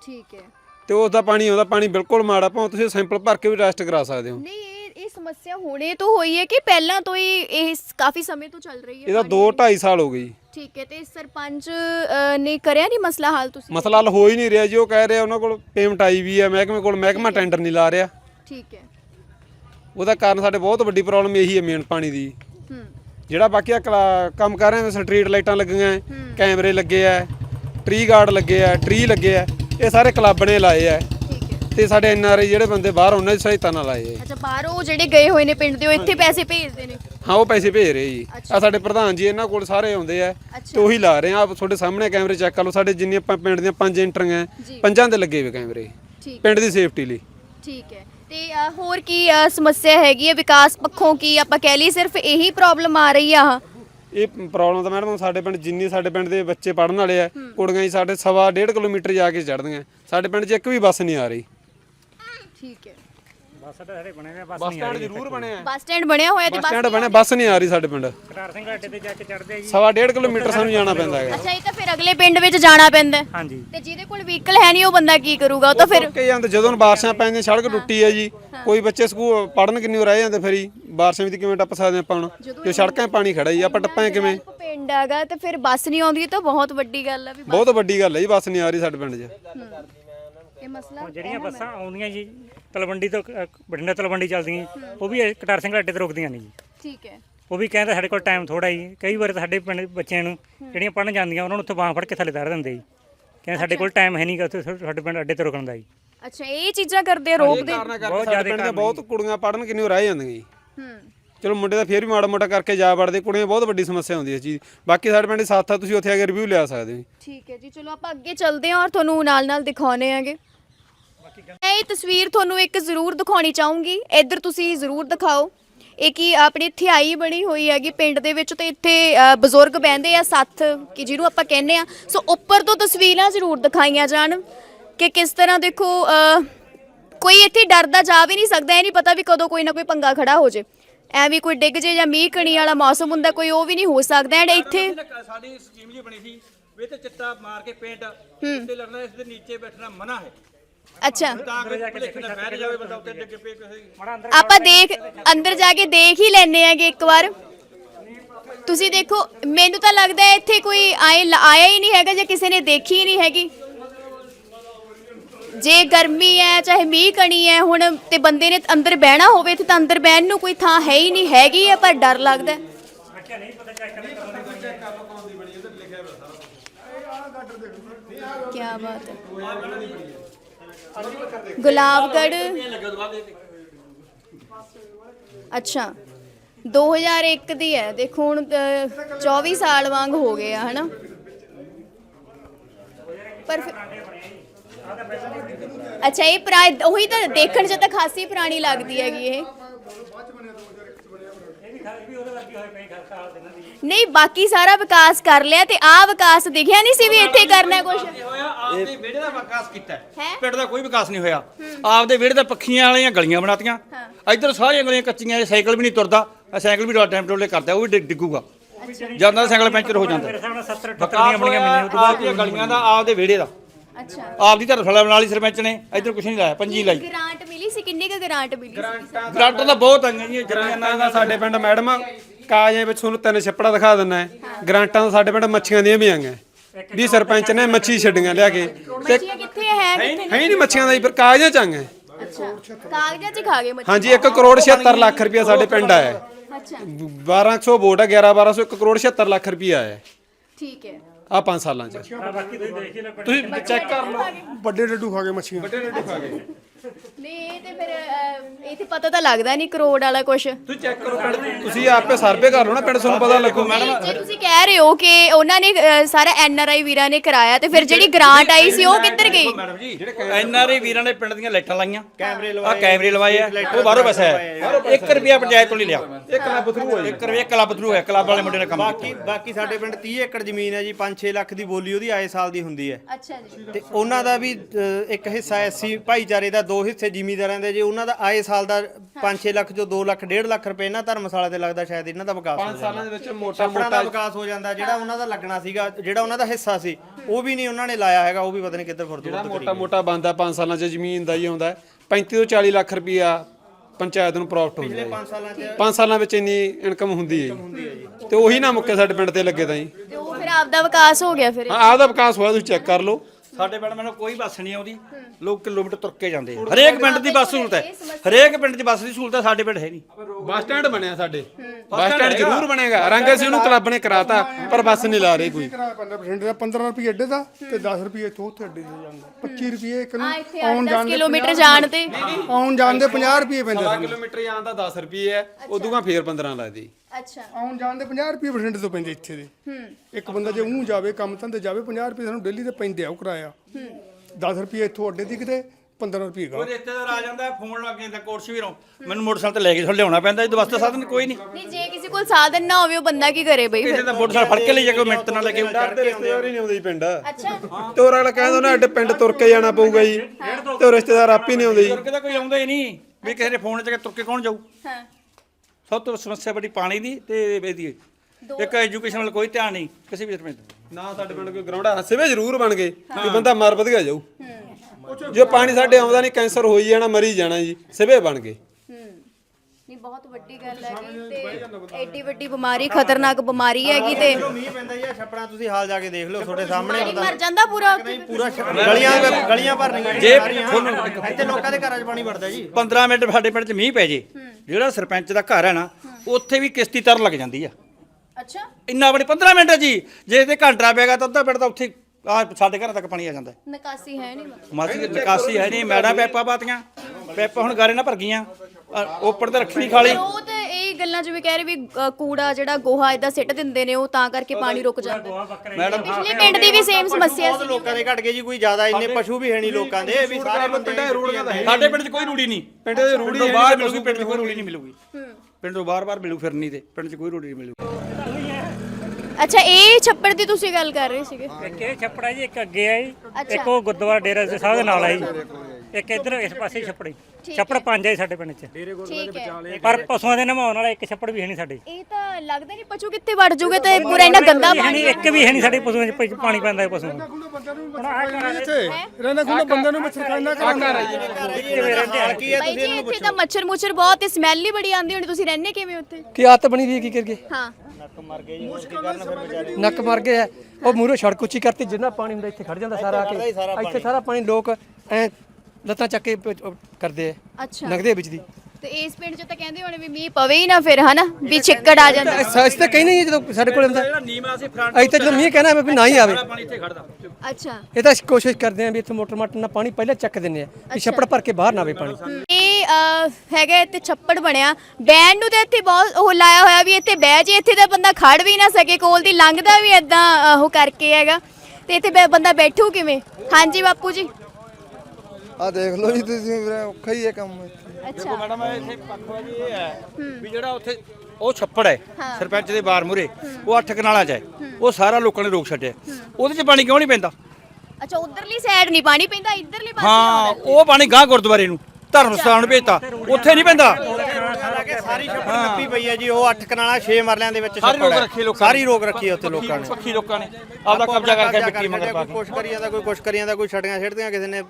ਠੀਕ ਹੈ। ਤੇ ਉਸ ਦਾ ਪਾਣੀ ਆਉਂਦਾ। ਪਾਣੀ ਬਿਲਕੁਲ ਮਾੜਾ। ਭਾਵੇਂ ਤੁਸੀਂ ਸੈਂਪਲ ਭਰ ਕੇ ਵੀ ਟੈਸਟ ਕਰਾ ਸਕਦੇ ਹੋ। ਨਹੀਂ ਇਹ ਇਹ ਸਮੱਸਿਆ ਹੁਣੇ ਤੋਂ ਹੋਈ ਹੈ ਕਿ ਪਹਿਲਾਂ ਤੋਂ ਹੀ ਇਹ ਕਾਫੀ ਸਮੇਂ ਤੋਂ ਚੱਲ ਰਹੀ ਹੈ ਇਹਦਾ 2 2.5 ਸਾਲ ਹੋ ਜੀ। ਠੀਕ ਹੈ ਤੇ ਸਰਪੰਚ ਅ, ਨੇ ਕਰਿਆ ਨਹੀਂ ਮਸਲਾ ਹੱਲ ਤੁਸੀਂ? ਮਸਲਾ ਹੱਲ ਹੋ ਹੀ ਨਹੀਂ ਰਿਹਾ ਜੀ ਉਹ ਕਹਿ ਰਿਹਾ ਉਹਨਾਂ ਕੋਲ ਪੇਮੈਂਟ ਆਈ ਵੀ ਹੈ ਮਹਿਕਮੇ ਕੋਲ ਮਹਿਕਮਾ ਟੈਂਡਰ ਨਹੀਂ ਲਾ ਰਿਹਾ। ਠੀਕ ਹੈ। ਉਹਦਾ ਕਾਰਨ ਸਾਡੇ ਬਹੁਤ ਵੱਡੀ ਪ੍ਰੋਬਲਮ ਇਹੀ ਹੈ ਮੇਨ ਪਾਣੀ ਦੀ। ਹੂੰ। ਜਿਹੜਾ ਬਾਕੀ ਆ ਕਲਾ- ਕੰਮ ਕਰ ਰਹੇ ਨੇ ਸਟਰੀਟ ਲਾਈਟਾਂ ਲੱਗੀਆਂ ਹੈ, ਕੈਮਰੇ ਲੱਗੇ ਆ ਟਰੀ ਗਾਰਡ ਲੱਗੇ ਆ ਟਰੀ ਲੱਗੇ ਆ ਇਹ ਸਾਰੇ ਕਲੱਬ ਨੇ ਲਾਏ ਆ ਤੇ ਸਾਡੇ ਐਨ ਆਰ ਆਈ ਜਿਹੜੇ ਬੰਦੇ ਬਾਹਰ ਉਹਨਾਂ ਦੀ ਸਹਾਇਤਾ ਨਾਲ ਆਏ ਆ ਅੱਛਾ ਬਾਹਰੋਂ ਜਿਹੜੇ ਗਏ ਹੋਏ ਨੇ ਪਿੰਡ ਦੇ ਉਹ ਇੱਥੇ ਪੈਸੇ ਭੇਜਦੇ ਨੇ? ਹਾਂ ਉਹ ਪੈਸੇ ਭੇਜ ਰਹੇ ਜੀ। ਆ ਸਾਡੇ ਪ੍ਰਧਾਨ ਜੀ ਇਹਨਾਂ ਕੋਲ ਸਾਰੇ ਆਉਂਦੇ ਆ ਤੇ ਉਹੀ ਲਾ ਰਹੇ ਆ। ਆਪ ਤੁਹਾਡੇ ਸਾਹਮਣੇ ਕੈਮਰੇ ਚੈੱਕ ਕਰ ਲਓ ਸਾਡੇ ਜਿੰਨੀਆਂ ਆਪਾਂ ਪਿੰਡ ਦੀਆਂ ਪੰਜ ਇੰਟਰੀਆਂ ਪੰਜਾਂ ਦੇ ਲੱਗੇ ਹੋਏ ਕੈਮਰੇ। ਠੀਕ। ਪਿੰਡ ਦੀ ਸੇਫਟੀ ਲਈ। ਠੀਕ ਹੈ। ਤੇ ਅ, ਹੋਰ ਕੀ ਅ, ਸਮੱਸਿਆ ਹੈਗੀ ਹੈ ਵਿਕਾਸ ਪੱਖੋਂ ਕੀ? ਆਪਾਂ ਕਹਿ ਲਈ ਸਿਰਫ ਇਹੀ ਪ੍ਰੋਬਲਮ ਆ ਰਹੀ ਆ। ਇਹ ਪ੍ਰੋਬਲਮ ਤਾਂ ਮੈਡਮ ਸਾਡੇ ਪਿੰਡ ਜਿੰਨੀ ਸਾਡੇ ਪਿੰਡ ਦੇ ਬੱਚੇ ਪੜਨ ਵਾਲੇ ਆ ਕੁੜੀਆਂ ਹੀ ਸਾਡੇ ਸਵਾ ਡੇਢ ਕਿਲੋਮੀਟਰ ਜਾ ਕੇ ਚੜ੍ਹਦੀਆਂ। ਸਾਡੇ ਪਿੰਡ 'ਚ ਇੱਕ ਵੀ ਬੱਸ ਨਹੀਂ ਆ ਰਹੀ। ਠੀਕ ਹੈ। ਬੱਸ ਅੱਡਾ ਸਾਡੇ ਬਣਿਆ ਹੋਇਆ ਬੱਸ ਬੱਸ ਸਟੈਂਡ ਜ਼ਰੂਰ ਬਣਿਆ ਬੱਸ ਸਟੈਂਡ ਬਣਿਆ ਹੋਇਆ ਤੇ ਬੱਸ ਸਟੈਂਡ ਬਣਿਆ ਬੱਸ ਨਹੀਂ ਆ ਰਹੀ ਸਾਡੇ ਪਿੰਡ। ਕਟਾਰ ਸਿੰਘ ਅੱਡੇ ਤੇ ਜਾ ਕੇ ਚੜਦੇ ਆ ਜੀ। ਸਵਾ ਡੇਢ ਕਿਲੋਮੀਟਰ ਸਾਨੂੰ ਜਾਣਾ ਪੈਂਦਾ ਹੈਗਾ। ਅੱਛਾ ਇਹ ਤਾਂ ਫਿਰ ਅਗਲੇ ਪਿੰਡ ਵਿੱਚ ਜਾਣਾ ਪੈਂਦਾ ਹੈ। ਹਾਂਜੀ। ਤੇ ਜਿਹਦੇ ਕੋਲ ਵਹੀਕਲ ਹੈ ਨਹੀਂ ਉਹ ਬੰਦਾ ਕੀ ਕਰੂਗਾ? ਉਹ ਤਾਂ ਫਿਰ ਕਿ ਜਾਂਦੇ ਜਦੋਂ ਬਾਰਿਸ਼ਾਂ ਪੈਂਦੀਆਂ ਸੜਕ ਟੁੱਟੀ ਹੈ ਜੀ। ਕੋਈ ਬੱਚੇ ਸਕੂਲ ਪੜਨ ਕਿੰਨੀ ਰਹਿ ਜਾਂਦੇ ਫਿਰ ਹੀ ਬਾਰਿਸ਼ਾਂ ਵਿੱਚ ਕਿਵੇਂ ਟੱਪ ਸਕਦੇ ਆਪਾਂ ਹੁਣ? ਜੋ ਸੜਕਾਂ 'ਚ ਪਾਣੀ ਖੜਾ ਜੀ ਆਪਾਂ ਟੱਪਾਂ ਕਿਵੇਂ? ਪਿੰਡ ਹੈਗਾ ਤੇ ਫਿਰ ਬੱਸ ਨਹੀਂ ਆਉਂਦੀ ਤਾਂ ਬਹੁਤ ਵੱਡੀ ਗੱਲ ਆ ਵੀ ਬਹੁਤ ਵੱਡੀ ਗੱਲ ਹੈ ਜੀ ਬੱਸ ਨਹੀਂ ਆ ਰਹੀ ਸਾਡੇ ਪਿੰਡ 'ਚ। ਇਹ ਮਸਲਾ ਜਿਹੜੀਆਂ ਬੱਸਾਂ ਆਉਂਦੀਆਂ ਜੀ ਤਲਵੰਡੀ ਤੋਂ ਅ, ਬਠਿੰਡਾ ਤਲਵੰਡੀ ਚੱਲਦੀਆਂ ਜੀ, ਉਹ ਵੀ ਇਹ ਕਟਾਰ ਸਿੰਘ ਅੱਡੇ ਤੇ ਰੁਕਦੀਆਂ ਨਹੀਂ ਜੀ। ਠੀਕ ਹੈ। ਉਹ ਵੀ ਕਹਿੰਦੇ ਸਾਡੇ ਕੋਲ ਟਾਈਮ ਥੋੜਾ ਜੀ। ਕਈ ਵਾਰ ਤਾਂ ਸਾਡੇ ਪਿੰਡ ਬੱਚਿਆਂ ਨੂੰ ਜਿਹੜੀਆਂ ਪੜਨ ਜਾਂਦੀਆਂ ਉਹਨਾਂ ਨੂੰ ਉੱਥੇ ਬਾਂਹ ਫੜ ਕੇ ਥੱਲੇ ਧਰ ਦਿੰਦੇ ਜੀ। ਕਹਿੰਦੇ ਸਾਡੇ ਕੋਲ ਟਾਈਮ ਹੈ ਨਹੀਂਗਾ ਉੱਥੇ ਸਾਡੇ ਪਿੰਡ ਅੱਡੇ ਤੇ ਰੁਕਣ ਦਾ ਜੀ। ਅੱਛਾ ਇਹ ਚੀਜ਼ਾਂ ਕਰਦੇ ਆ, ਰੋਕਦੇ? ਕਾਰਨਾਂ ਕਰਕੇ ਸਾਡੇ ਪਿੰਡ 'ਚ ਬਹੁਤ ਕੁੜੀਆਂ ਪੜਨ ਕਿੰਨੀ ਰਹਿ ਜਾਂਦੀਆਂ ਜੀ। ਹੂੰ। ਚਲੋ ਮੁੰਡੇ ਤਾਂ ਫੇਰ ਵੀ ਮਾੜਾ ਮੋਟਾ ਕਰਕੇ ਜਾ ਵੜਦੇ ਕੁੜੀਆਂ ਬਹੁਤ ਵੱਡੀ ਸਮੱਸਿਆ ਹੁੰਦੀ ਹੈ ਇਸ ਚੀਜ਼ ਬਾਕੀ ਸਾਡੇ ਪਿੰਡ ਦੇ ਸਾਥ ਆ ਤੁਸੀਂ ਉੱਥੇ ਆ ਕੇ ਰਿਵਿਊ ਲਿਆ ਸਕਦੇ ਹੋ ਠੀਕ ਹੈ ਜੀ ਚਲੋ ਆਪਾਂ ਅੱਗੇ ਚੱਲਦੇ ਹਾਂ ਔਰ ਤੁਹਾਨੂੰ ਨਾਲ ਨਾਲ ਦਿਖਾਉਨੇ ਆਂਗੇ ਮੈਂ ਇਹ ਤਸਵੀਰ ਤੁਹਾਨੂੰ ਇੱਕ ਜ਼ਰੂਰ ਦਿਖਾਉਣੀ ਚਾਹੂੰਗੀ। ਇੱਧਰ ਤੁਸੀਂ ਜ਼ਰੂਰ ਦਿਖਾਓ। ਇਹ ਕੀ ਆਪਣੀ ਇੱਥੇ ਆਈ ਬਣੀ ਹੋਈ ਹੈਗੀ ਪਿੰਡ ਦੇ ਵਿੱਚ ਤੇ ਇੱਥੇ ਅ, ਬਜ਼ੁਰਗ ਬਹਿੰਦੇ ਆ ਸੱਥ ਕਿ ਜਿਹਨੂੰ ਆਪਾਂ ਕਹਿੰਦੇ ਆ। ਸੋ ਉੱਪਰ ਤੋਂ ਤਸਵੀਰਾਂ ਜ਼ਰੂਰ ਦਿਖਾਈਆਂ ਜਾਣ ਕਿ ਕਿਸ ਤਰ੍ਹਾਂ ਦੇਖੋ ਅ, ਕੋਈ ਇੱਥੇ ਡਰਦਾ ਜਾ ਵੀ ਨਹੀਂ ਸਕਦਾ ਇਹ ਨਹੀਂ ਪਤਾ ਵੀ ਕਦੋਂ ਕੋਈ ਨਾ ਕੋਈ ਪੰਗਾ ਖੜਾ ਹੋ ਜੇ। ਐਵੇਂ ਕੋਈ ਡਿੱਗ ਜੇ ਜਾਂ ਮੀਂਹ ਕਣੀ ਵਾਲਾ ਮੌਸਮ ਹੁੰਦਾ ਕੋਈ ਉਹ ਵੀ ਨਹੀਂ ਹੋ ਸਕਦਾ। ਐਂਡ ਇੱਥੇ ਸਾਡੀ ਸਕੀਮ ਜੀ ਬਣੀ ਸੀ ਵੀ ਤੇ ਚਿੱਟਾ ਮਾਰ ਕੇ ਪੇਂਟ ਲੱਗਣਾ ਇਸ ਦੇ ਨੀਚੇ ਬੈਠਣਾ ਮਨਾ ਹੈ। ਅੱਛਾ। ਕਿ ਆਪਾਂ ਦੇਖ ਅੰਦਰ ਜਾ ਕੇ ਦੇਖ ਹੀ ਲੈਣੇ ਆਗੇ ਇੱਕ ਵਾਰ। ਤੁਸੀਂ ਦੇਖੋ ਮੈਨੂੰ ਤਾਂ ਲੱਗਦਾ ਹੈ ਇੱਥੇ ਕੋਈ ਆਏ ਆਇਆ ਹੀ ਨਹੀਂ ਹੈਗਾ ਜਾਂ ਕਿਸੇ ਨੇ ਦੇਖੀ ਹੀ ਨਹੀਂ ਹੈਗੀ। ਜੇ ਗਰਮੀ ਹੈ ਚਾਹੇ ਮੀਂਹ ਕਣੀ ਹੈ ਹੁਣ ਤੇ ਬੰਦੇ ਨੇ ਅੰਦਰ ਬਹਿਣਾ ਹੋਵੇ ਤੇ ਤਾਂ ਅੰਦਰ ਬਹਿਣ ਨੂੰ ਕੋਈ ਥਾਂ ਹੈ ਹੀ ਨਹੀਂ ਹੈਗੀ ਹੈ ਪਰ ਡਰ ਲੱਗਦਾ। ਕਿਆ ਬਾਤ ਹੈ। ਗੁਲਾਬਗੜ ਅੱਛਾ। 2001 ਦੀ ਹੈ। ਦੇਖੋ ਹੁਣ ਅ, 24 ਸਾਲ ਵਾਂਗ ਹੋ ਗਏ ਆ ਹਨਾ? ਪਰ ਅੱਛਾ ਇਹ ਪੁਰਾ ਉਹੀ ਤਾਂ ਦੇਖਣ 'ਚ ਤਾਂ ਖਾਸੀ ਪੁਰਾਣੀ ਲੱਗਦੀ ਹੈਗੀ ਇਹ। ਨਹੀਂ ਬਾਕੀ ਸਾਰਾ ਵਿਕਾਸ ਕਰ ਲਿਆ ਤੇ ਆਹ ਵਿਕਾਸ ਦਿਖਿਆ ਨਹੀਂ ਸੀ ਵੀ ਇੱਥੇ ਕਰਨਾ ਕੁਝ ਹੋਇਆ ਆਪਦੇ ਵਿਹੜੇ ਦਾ ਵਿਕਾਸ ਕੀਤਾ ਹੈ। ਹੈਂ? ਪਿੰਡ ਦਾ ਕੋਈ ਵਿਕਾਸ ਨਹੀਂ ਹੋਇਆ। ਆਪਦੇ ਵਿਹੜੇ ਦਾ ਪੱਖੀਆਂ ਵਾਲੀਆਂ ਗਲੀਆਂ ਬਣਾਤੀਆਂ। ਇੱਧਰ ਸਾਰੀਆਂ ਗਲੀਆਂ ਕੱਚੀਆਂ ਇਹ ਸਾਈਕਲ ਵੀ ਨਹੀਂ ਤੁਰਦਾ ਇਹ ਸਾਈਕਲ ਵੀ ਟਾਈਮ ਟੋਲੇ ਕਰਦਾ ਉਹ ਵੀ ਡਿੱਗ- ਡਿੱਗੂਗਾ। ਜਾਂਦਾ ਸਾਈਕਲ ਪੈਂਚਰ ਹੋ ਜਾਂਦਾ। ਮੇਰੇ ਹਿਸਾਬ ਨਾਲ 70 ਵਿਕਾਸ ਦੀਆਂ ਬਣੀਆਂ ਹੋਇਆ ਮੈਨੂੰ ਉਹ ਤੋਂ ਬਾਅਦ ਆਪਦੀਆਂ ਗਲੀਆਂ ਦਾ ਆਪਦੇ ਵਿਹੜੇ ਦਾ। ਅੱਛਾ। ਆਪਦੀ ਧਰਮਸ਼ਾਲਾ ਬਣਾ ਲਈ ਸਰਪੰਚ ਨੇ ਇੱਧਰ ਕੁਝ ਨਹੀਂ ਲਾਇਆ ਪੰਜੀ ਲਾਈ। ਗ੍ਰਾਂਟ ਮਿਲੀ ਸੀ ਕਿੰਨੀ ਕੁ ਗ੍ਰਾਂਟ ਮਿਲੀ ਸੀ? ਗ੍ਰਾਂਟਾਂ ਤਾਂ ਬਹੁਤ ਆਈਆਂ ਜੀ ਗ੍ਰਾਂਟਾਂ ਦਾ ਸਾਡੇ ਪਿੰਡ ਮੈਡਮ ਕਾਗਜ਼ਾਂ ਵਿੱਚ ਤੁਹਾਨੂੰ ਤਿੰਨ ਛੱਪੜਾ ਦਿਖਾ ਦਿੰਨਾ ਹੈ। ਗ੍ਰਾਂਟਾਂ ਦਾ ਸਾਡੇ ਪਿੰਡ ਮੱਛੀਆਂ ਦੀਆਂ ਵੀ ਆਈਆਂ। ਵੀ ਸਰਪੰਚ ਨੇ ਮੱਛੀ ਛੱਡੀਆਂ ਲਿਆ ਕੇ। ਤੇ ਮੱਛੀਆਂ ਕਿੱਥੇ ਹੈ? ਕਿੱਥੇ ਹੈ ਹੀ ਨਹੀਂ ਮੱਛੀਆਂ ਦਾ ਜੀ ਫਿਰ ਕਾਗਜ਼ਾਂ ਚ ਆਈਆਂ। ਅੱਛਾ ਕਾਗਜ਼ਾਂ 'ਚ ਖਾ ਗਏ ਮੱਛੀ ਹਾਂਜੀ 1 ਕਰੋੜ 76 ਲੱਖ ਰੁਪਇਆ ਸਾਡੇ ਪਿੰਡ ਆਇਆ। ਹੈ। ਅੱਛਾ 1200 ਵੋਟ ਹੈ 11 1200 1 ਕਰੋੜ 76 ਲੱਖ ਰੁਪਇਆ ਆਇਆ। ਹੈ ਠੀਕ ਹੈ। ਆ 5 ਸਾਲਾਂ ਚ। ਬਾਕੀ ਤੁਸੀਂ ਦੇਖ ਹੀ ਲਓ ਤੁਸੀਂ ਚੈੱਕ ਕਰ ਲਓ। ਵੱਡੇ ਡੱਡੂ ਖਾ ਗਏ ਮੱਛੀਆਂ। ਨਹੀਂ ਇਹ ਤੇ ਫਿਰ ਅਹ, ਇਹ ਤੇ ਪਤਾ ਤਾਂ ਲੱਗਦਾ ਨਹੀਂ ਕਰੋੜ ਵਾਲਾ ਕੁਛ। ਤੁਸੀਂ ਚੈੱਕ ਕਰੋ ਪਿੰਡ ਤੁਸੀਂ ਆਪੇ ਸਰਵੇ ਕਰ ਲਓ ਨਾ ਪਿੰਡ ਤੁਹਾਨੂੰ ਪਤਾ ਲੱਗੂ ਜੇ ਤੁਸੀਂ ਕਹਿ ਰਹੇ ਹੋ ਕਿ ਉਹਨਾਂ ਨੇ ਅਹ, ਸਾਰਾ ਐਨ ਆਰ ਆਈ ਵੀਰਾਂ ਨੇ ਕਰਾਇਆ ਤੇ ਫਿਰ ਜਿਹੜੀ ਗ੍ਰਾਂਟ ਆਈ ਸੀ ਉਹ ਕਿੱਧਰ ਗਈ? ਮੈਡਮ ਜੀ ਐਨਆਰਆਈ ਵੀਰਾਂ ਨੇ ਪਿੰਡ ਦੀਆਂ ਲਾਈਟਾਂ ਲਾਈਆਂ। ਕੈਮਰੇ ਲਵਾਏ ਆ ਕੈਮਰੇ ਲਵਾਏ ਆ। ਉਹ ਬਾਹਰੋਂ ਪੈਸਾ ਹੈ 1 ਰੁਪਿਆ ਪੰਚਾਇਤ ਤੋਂ ਨਹੀਂ ਲਿਆ। ਇੱਕ ਲੱਖ ਬਥਰੂ ਹੋਇਆ 1 ਰੁਪਿਆ ਕਲੱਬ ਥਰੂ ਹੈ ਕਲੱਬ ਵਾਲੇ ਮੁੰਡੇ ਨੇ ਕੰਮ ਬਾਕੀ ਸਾਡੇ ਪਿੰਡ 30 ਏਕੜ ਜ਼ਮੀਨ ਹੈ ਜੀ 5-6 ਲੱਖ ਦੀ ਬੋਲੀ ਉਹਦੀ ਆਏ ਸਾਲ ਦੀ ਹੁੰਦੀ ਹੈ। ਅੱਛਾ ਜੀ। ਤੇ ਉਹਨਾਂ ਦਾ ਵੀ ਅ, ਇੱਕ ਹਿੱਸਾ ਐਸੀ ਭਾਈਚਾਰੇ ਦਾ ਦੋ ਹਿੱਸੇ ਜ਼ਿਮੀਂਦਾਰਾਂ ਦੇ ਜੇ ਉਹਨਾਂ ਦਾ ਆਏ ਸਾਲ ਦਾ 5-6 ਲੱਖ ਚੋਂ 2 ਲੱਖ 1.5 ਲੱਖ ਰੁਪਏ ਇਹਨਾਂ ਧਰਮਸ਼ਾਲਾ ਤੇ ਲੱਗਦਾ ਸ਼ਾਇਦ ਇਹਨਾਂ ਦਾ ਵਿਕਾਸ ਹੋ 5 ਜਾਂਦਾ ਸਾਲਾਂ ਦੇ ਵਿੱਚ ਮੋਟਾ ਆਪਣਾ ਦਾ ਵਿਕਾਸ ਹੋ ਜਾਂਦਾ ਜਿਹੜਾ ਉਹਨਾਂ ਦਾ ਲੱਗਣਾ ਸੀਗਾ ਜਿਹੜਾ ਉਹਨਾਂ ਦਾ ਹਿੱਸਾ ਸੀ ਉਹ ਵੀ ਨਹੀਂ ਉਹਨਾਂ ਨੇ ਲਾਇਆ ਹੈਗਾ ਉਹ ਵੀ ਪਤਾ ਨਹੀਂ ਕਿੱਧਰ ਜਿਹੜਾ ਫਰਦੂਰ ਮੋਟਾ ਮੋਟਾ ਬੰਦਾ 5 ਸਾਲਾਂ ਚ ਜ਼ਮੀਨ ਦਾ ਹੀ ਆਉਂਦਾ ਹੈ। 35 ਤੋਂ 40 ਲੱਖ ਰੁਪਇਆ ਪੰਚਾਇਤ ਨੂੰ ਪ੍ਰੋਫਿਟ ਹੁੰਦਾ ਹੈ 5 ਸਾਲਾਂ 'ਚ 5 ਸਾਲਾਂ ਵਿੱਚ ਇੰਨੀ ਇਨਕਮ ਹੁੰਦੀ ਹੈ ਜੀ। ਤੇ ਉਹੀ ਨਾ ਮੁੱਕੇ ਸਾਡੇ ਪਿੰਡ ਤੇ ਲੱਗੇ ਤਾਂ ਜੀ ਤੇ ਉਹ ਫਿਰ ਆਪਦਾ ਵਿਕਾਸ ਹੋ ਗਿਆ ਫਿਰ। ਹਾਂ ਆਹ ਦਾ ਵਿਕਾਸ ਹੋਇਆ ਤੁਸੀਂ ਚੈੱਕ ਕਰ ਲਓ। ਸਾਡੇ ਪਿੰਡ ਮੈਨੂੰ ਕੋਈ ਬੱਸ ਨਹੀਂ ਆਉਂਦੀ। ਲੋਕ ਕਿਲੋਮੀਟਰ ਤੁਰ ਕੇ ਜਾਂਦੇ ਆ। ਹਰੇਕ ਪਿੰਡ ਦੀ ਬੱਸ ਸਹੂਲਤ ਹੈ। ਹਰੇਕ ਪਿੰਡ 'ਚ ਬੱਸ ਦੀ ਸਹੂਲਤ ਹੈ ਸਾਡੇ ਪਿੰਡ ਹੈ ਨਹੀਂ। ਬੱਸ ਸਟੈਂਡ ਬਣਿਆ ਸਾਡੇ। ਬੱਸ ਸਟੈਂਡ ਜ਼ਰੂਰ ਬਣੇਗਾ। ਰੰਗ ਅਸੀਂ ਉਹਨੂੰ ਕਲੱਬ ਨੇ ਕਰਾਤਾ ਪਰ ਬੱਸ ਨਹੀਂ ਲਾ ਰਹੀ ਕੋਈ। ਕਿਰਾਇਆ ਪੈਂਦਾ ਬਠਿੰਡੇ ਦਾ 15 ਰੁਪਏ ਅੱਡੇ ਦਾ ਤੇ 10 ਰੁਪਏ ਇੱਥੋਂ ਉੱਥੇ ਅੱਡੇ ਤੇ ਜਾਂਦਾ। 25 ਰੁਪਏ ਇੱਕ ਨੂੰ ਆ ਇੱਥੇ ਆਉਣ 10 ਜਾਣ ਦੇ ਕਿਲੋਮੀਟਰ ਜਾਣ ਤੇ। ਆਉਣ ਜਾਣ ਦੇ 50 ਰੁਪਏ ਪੈਂਦੇ 10 ਕਿਲੋਮੀਟਰ ਜਾਣ ਦਾ 10 ਰੁਪਏ ਹੈ ਉਦੋਂ ਫੇਰ 15 ਲੱਗਦੀ। ਅੱਛਾ। ਆਉਣ ਜਾਣ ਦੇ 50 ਰੁਪਏ ਪਰਸੈਂਟ ਤੋਂ ਪੈਂਦੇ ਇੱਥੇ ਦੇ। ਹੂੰ। ਇੱਕ ਬੰਦਾ ਜੇ ਉਹ ਜਾਵੇ ਕੰਮ ਧੰਦੇ ਜਾਵੇ 50 ਰੁਪਏ ਸਾਨੂੰ ਡੇਲੀ ਦੇ ਪੈਂਦੇ ਆ ਉਹ ਕਿਰਾਇਆ। 10 ਰੁਪਏ ਇੱਥੋਂ ਅੱਡੇ ਦੀ ਕਿਤੇ 15 ਰੁਪਏ ਗਾ। ਕੋਈ ਰਿਸ਼ਤੇਦਾਰ ਆ ਜਾਂਦਾ ਫੋਨ ਲੱਗ ਜਾਂਦਾ ਕੋਰਸ ਵੀਰੋਂ ਮੈਨੂੰ ਮੋਟਰਸਾਈਕਲ ਤੇ ਲੈ ਕੇ ਲਿਆਉਣਾ ਪੈਂਦਾ ਇਹਦੇ ਵਾਸਤੇ ਸਾਧਨ ਕੋਈ ਨਹੀਂ। ਨਹੀਂ ਜੇ ਕਿਸੇ ਕੋਲ ਸਾਧਨ ਨਾ ਹੋਵੇ ਉਹ ਬੰਦਾ ਕੀ ਕਰੇ ਬਈ ਕਿਸੇ ਫਿਰ? ਦਾ ਮੋਟਰਸਾਈਕਲ ਫੜ ਕੇ ਲਈ ਜਾ ਕੋਈ ਮਿੰਟ ਨਾਲ ਲੱਗੇ। ਡਰਦੇ ਰਿਸ਼ਤੇਦਾਰ ਹੀ ਨਹੀਂ ਆਉਂਦੇ ਜੀ ਪਿੰਡ। ਅੱਛਾ। ਤੇ ਹੋਰ ਅਗਲਾ ਕਹਿੰਦਾ ਨਾ ਐਡੇ ਪਿੰਡ ਤੁਰ ਕੇ ਜਾਣਾ ਪਊਗਾ ਜੀ। ਤੇ ਉਹ ਰਿਸ਼ਤੇਦਾਰ ਆਪ ਹੀ ਨਹੀਂ ਆਉਂਦੇ ਜੀ। ਤੁਰ ਕੇ ਤਾਂ ਕੋਈ ਆਉਂਦਾ ਹੀ ਨਹੀਂ। ਵੀ ਕਿਸੇ ਨੇ ਫੋਨ ਚ ਤੁਰ ਕੇ ਕੌਣ ਜਾਊ? ਹਾਂ। ਸਭ ਤੋਂ ਸਮੱਸਿਆ ਬੜੀ ਪਾਣੀ ਦੀ ਤੇ ਇਹਦੀ ਇੱਕ ਐਜੂਕੇਸ਼ਨ ਵੱਲ ਕੋਈ ਧਿਆਨ ਨਹੀਂ ਕਿਸੇ ਵੀ ਦਾ ਨਾ ਸਾਡੇ ਪਿੰਡ ਕੋਈ ਗਰਾਊਂਡ ਆ ਸਿਵੇ ਜ਼ਰੂਰ ਬਣ ਗਏ ਕਿ ਬੰਦਾ ਮਰ ਵਧੀਆ ਜਾਊ। ਜੇ ਪਾਣੀ ਸਾਡੇ ਆਉਂਦਾ ਨਹੀਂ ਕੈਂਸਰ ਹੋਈ ਜਾਣਾ ਮਰੀ ਜਾਣਾ ਜੀ ਸਿਵੇ ਬਣ ਗਏ। ਬਹੁਤ ਵੱਡੀ ਗੱਲ ਹੈਗੀ ਤੇ ਐਡੀ ਵੱਡੀ ਬਿਮਾਰੀ ਖਤਰਨਾਕ ਬਿਮਾਰੀ ਹੈਗੀ ਤੇ ਮੀਂਹ ਪੈਂਦਾ ਜੀ ਆਹ ਛੱਪੜਾਂ ਤੁਸੀਂ ਹਾਲ ਜਾ ਕੇ ਦੇਖ ਲਓ ਤੁਹਾਡੇ ਸਾਹਮਣੇ। ਪਾਣੀ ਮਰ ਜਾਂਦਾ ਪੂਰਾ ਉੱਥੇ। ਪੂਰਾ ਛੱਪੜ ਗਲੀਆਂ ਗਲੀਆਂ ਭਰਨੀਆਂ ਜੇ ਸਾਰੀਆਂ। ਇੱਥੇ ਲੋਕਾਂ ਦੇ ਘਰਾਂ 'ਚ ਪਾਣੀ ਵੜਦਾ ਜੀ। 15 ਮਿੰਟ ਸਾਡੇ ਪਿੰਡ 'ਚ ਮੀਂਹ ਪੈ ਜੇ ਜਿਹੜਾ ਸਰਪੰਚ ਦਾ ਘਰ ਹੈ ਨਾ ਉੱਥੇ ਵੀ ਕਿਸ਼ਤੀ ਤਰ ਲੱਗ ਜਾਂਦੀ ਆ। ਅੱਛਾ। ਇੰਨਾ ਬੜੀ 15 ਮਿੰਟ ਜੀ ਜੇ ਤੇ ਘੰਟਾ ਪੈਗਾ ਤਾਂ ਅੱਧਾ ਮਿੰਟ ਤਾਂ ਉੱਥੇ ਆ ਸਾਡੇ ਘਰਾਂ ਤੱਕ ਪਾਣੀ ਆ ਜਾਂਦਾ। ਨਿਕਾਸੀ ਹੈ ਨਹੀਂ। ਮਤਲਬ ਮਾਸੀ ਦੀ ਨਿਕਾਸੀ ਹੈ ਨਹੀਂ ਮੈਡਾਂ ਪੈਪਾਂ ਪਾਤੀਆਂ। ਪੈਪਾਂ ਹੁਣ ਗਾਰੇ ਨਾਲ ਭਰ ਗਈਆਂ। ਓਪਰ ਤੇ ਰੱਖੀ ਨਹੀਂ ਖਾਲੀ ਉਹ ਤੇ ਇਹ ਗੱਲਾਂ ਜਿਵੇਂ ਕਹਿ ਰਹੇ ਵੀ ਅ, ਕੂੜਾ ਜਿਹੜਾ ਗੋਹਾ ਇਦਾਂ ਸਿੱਟ ਦਿੰਦੇ ਨੇ ਉਹ ਤਾਂ ਕਰਕੇ ਪਾਣੀ ਰੁਕ ਜਾਂਦਾ। ਮੈਡਮ ਪਿਛਲੇ ਪਿੰਡ ਦੀ ਵੀ ਸੇਮ ਸਮੱਸਿਆ ਬਹੁਤ ਸੀ। ਲੋਕਾਂ ਦੇ ਘਟ ਗਏ ਜੀ ਕੋਈ ਜ਼ਿਆਦਾ ਇੰਨੇ ਪਸ਼ੂ ਵੀ ਹੈ ਨਹੀਂ ਲੋਕਾਂ ਦੇ ਵੀ ਸਾਰੇ ਬੰਦੇ ਸਾਡੇ ਪਿੰਡ 'ਚ ਕੋਈ ਰੂੜੀ ਨਹੀਂ। ਪਿੰਡ ਦੇ ਰੂੜੀ ਪਿੰਡੋਂ ਬਾਹਰ ਮਿਲੂਗੀ ਪਿੰਡ 'ਚ ਕੋਈ ਰੂੜੀ ਨਹੀਂ ਮਿਲੂਗੀ। ਪਿੰਡ ਤੋਂ ਬਾਰ-ਬਾਰ ਮਿਲੂ ਫਿਰਨੀ ਤੇ ਪਿੰਡ 'ਚ ਕੋਈ ਰੂੜੀ ਨਹੀਂ ਮਿਲੂਗੀ। ਅੱਛਾ ਇਹ ਛੱਪੜ ਦੀ ਤੁਸੀਂ ਗੱਲ ਕਰ ਰਹੇ ਸੀਗੇ। ਇੱਕ ਇਹ ਛੱਪੜ ਜੀ ਇੱਕ ਅੱਗੇ ਆ ਜੀ। ਇੱਕ ਉਹ ਗੁਰਦੁਆਰਾ ਡੇਰਾ ਦੇ ਸਾਹਿਬ ਦੇ ਨਾਲ ਆ ਜੀ। ਇੱਕ ਇੱਧਰ ਇਸ ਪਾਸੇ ਛੱਪੜ। ਜੀ ਛੱਪੜ ਪੰਜ ਆ ਜੀ ਸਾਡੇ ਪਿੰਡ 'ਚ। ਠੀਕ ਹੈ। ਪਰ ਪਸ਼ੂਆਂ ਦੇ ਨਮਾਉਣ ਵਾਲਾ ਇੱਕ ਛੱਪੜ ਵੀ ਹੈ ਨਹੀਂ ਸਾਡੇ। ਇਹ ਤਾਂ ਲੱਗਦਾ ਨਹੀਂ ਪਸ਼ੂ ਕਿੱਥੇ ਵੜ ਜੂਗੇ ਤੇ ਪੂਰਾ ਇੰਨਾ ਗੰਦਾ ਹੈ ਪਾਣੀ ਨਹੀਂ ਇੱਕ ਵੀ ਹੈ ਨਹੀਂ ਸਾਡੇ ਪਸ਼ੂਆਂ 'ਚ ਪ- ਪਾਣੀ ਪੈਂਦਾ ਹੈ ਪਸ਼ੂਆਂ ਨੂੰ। ਇੱਥੇ। ਰਹਿਣਾ ਖੁੱਲਾ ਬੰਦੇ ਨੂੰ ਕੀ ਹੈ ਬਾਈ ਜੀ ਇੱਥੇ ਤਾਂ ਮੱਛਰ ਮੁੱਛਰ ਬਹੁਤ ਤੇ ਸਮੈਲ ਹੀ ਬੜੀ ਆਉਂਦੀ ਹੋਣੀ। ਤੁਸੀਂ ਰਹਿੰਦੇ ਕਿਵੇਂ ਉੱਥੇ? ਕੀ ਆਦਤ ਬਣੀ ਹੈ, ਕੀ ਕਰਗੇ ਹਾਂ। ਨੱਕ ਮਰ ਗਿਆ ਉਹ ਮੂਰੇ ਸੜਕ ਉੱਚੀ ਕਰਤੀ ਜਿੰਨਾ ਪਾਣੀ ਹੁੰਦਾ ਇੱਥੇ ਖੜ ਜਾਂਦਾ ਸਾਰਾ ਆ ਕੇ। ਇੱਥੇ ਸਾਰਾ ਪਾਣੀ ਲੋਕ ਐ ਲੱਤਾਂ ਚੱਕ ਕੇ ਪ- ਉਹ ਕਰਦੇ ਆ। ਅੱਛਾ। ਨਗਦੇ ਵਿੱਚ ਦੀ। ਤੇ ਇਸ ਪਿੰਡ 'ਚ ਤਾਂ ਕਹਿੰਦੇ ਹੋਣੇ ਵੀ ਮੀਂਹ ਪਵੇ ਹੀ ਨਾ ਫਿਰ ਹਨਾ? ਵੀ ਛਿੱਕੜ ਆ ਜਾਂਦਾ। ਸੱਚ ਤਾਂ ਕਹਿੰਦੇ ਹੀ ਆ ਜਦੋਂ ਸਾਡੇ ਕੋਲ ਹੁੰਦਾ ਜਿਹੜਾ ਨੀਮਾ ਸੀ ਫਰੰਟ ਅਸੀਂ ਤਾਂ ਜਦੋਂ ਮੀਂਹ ਕਹਿਣਾ ਵੀ ਨਾ ਹੀ ਆਵੇ। ਪਾਣੀ ਇੱਥੇ ਖੜਦਾ। ਅੱਛਾ। ਇਹ ਤਾਂ ਅਸੀਂ ਕੋਸ਼ਿਸ਼ ਕਰਦੇ ਆ ਵੀ ਇੱਥੇ ਮੋਟਰ ਮਾਟਰ ਨਾਲ ਪਾਣੀ ਪਹਿਲਾਂ ਚੱਕ ਦਿੰਨੇ ਆ ਵੀ ਛੱਪੜ ਭਰ ਕੇ ਬਾਹਰ ਨਾ ਆਵੇ ਪਾਣੀ। ਇਹ ਅਹ, ਹੈਗਾ ਇੱਥੇ ਛੱਪੜ ਬਣਿਆ। ਬੈਨ ਨੂੰ ਤਾਂ ਇੱਥੇ ਬਹੁਤ ਉਹ ਲਾਇਆ ਹੋਇਆ ਵੀ ਇੱਥੇ ਬਹਿ ਜੇ ਇੱਥੇ ਤਾਂ ਬੰਦਾ ਖੜ ਵੀ ਨਾ ਸਕੇ ਕੋਲ ਦੀ ਲੰਘਦਾ ਵੀ ਏਦਾਂ ਉਹ ਕਰਕੇ ਹੈਗਾ। ਤੇ ਇੱਥੇ ਬੈ- ਬੰਦਾ ਬੈਠੂ ਕਿਵੇਂ? ਹਾਂਜੀ ਬਾਪੂ ਜੀ। ਆ ਦੇਖ ਲਓ ਜੀ ਤੁਸੀਂ ਵੀਰੇ ਔਖਾ ਹੀ ਹੈ ਕੰਮ ਇੱਥੇ। ਅੱਛਾ। ਮੈਡਮ ਇੱਥੇ ਪੱਖਵਾ ਜੀ ਇਹ ਹੈ ਵੀ ਜਿਹੜਾ ਉੱਥੇ ਉਹ ਛੱਪੜ ਹੈ ਸਰਪੰਚ ਦੇ ਬਾਰ ਮੂਰੇ ਉਹ ਅੱਠ ਕਨਾਲਾਂ 'ਚ ਹੈ। ਉਹ ਸਾਰਾ ਲੋਕਾਂ ਨੇ ਰੋਕ ਛੱਡਿਆ ਉਹਦੇ 'ਚ ਪਾਣੀ ਕਿਉਂ ਨਹੀਂ ਪੈਂਦਾ? ਅੱਛਾ ਉਧਰਲੀ ਸਾਈਡ ਨਹੀਂ ਪਾਣੀ ਪੈਂਦਾ ਇਧਰਲੀ ਪਾਸੇ ਹਾਂ ਆਉਂਦਾ ਉਹ ਪਾਣੀ ਗਾਂ ਗੁਰਦੁਆਰੇ ਨੂੰ ਧਰਮ ਸਥਾਨ ਨੂੰ ਭੇਜਤਾ ਉੱਥੇ ਨਹੀਂ ਪੈਂਦਾ। ਸਾਰੀ ਛੱਪੜ ਨੱਪੀ ਪਈ ਹੈ ਜੀ ਉਹ 8 ਕਨਾਲਾਂ 6 ਮਰਲਿਆਂ ਦੇ ਵਿੱਚ ਸਾਰੀ ਛੱਪੜ ਰੋਕ ਹੈ। ਰੱਖੀ ਲੋਕਾਂ ਸਾਰੀ ਰੋਕ ਰੱਖੀ ਹੈ ਉੱਥੇ ਲੋਕਾਂ ਨੇ। ਪੱਖੀ ਲੋਕਾਂ ਨੇ। ਆਪਦਾ ਕਬਜ਼ਾ ਕਰਕੇ ਮਿੱਟੀ ਮਗਰ ਪਾ ਕੋਈ ਕੇ। ਕੁਛ ਕਰੀ ਜਾਂਦਾ ਕੋਈ ਕੁਛ ਕਰੀ ਜਾਂਦਾ ਕੋਈ ਛੜੀਆਂ ਛਿੜਦੀਆਂ ਕਿਸੇ ਨੇ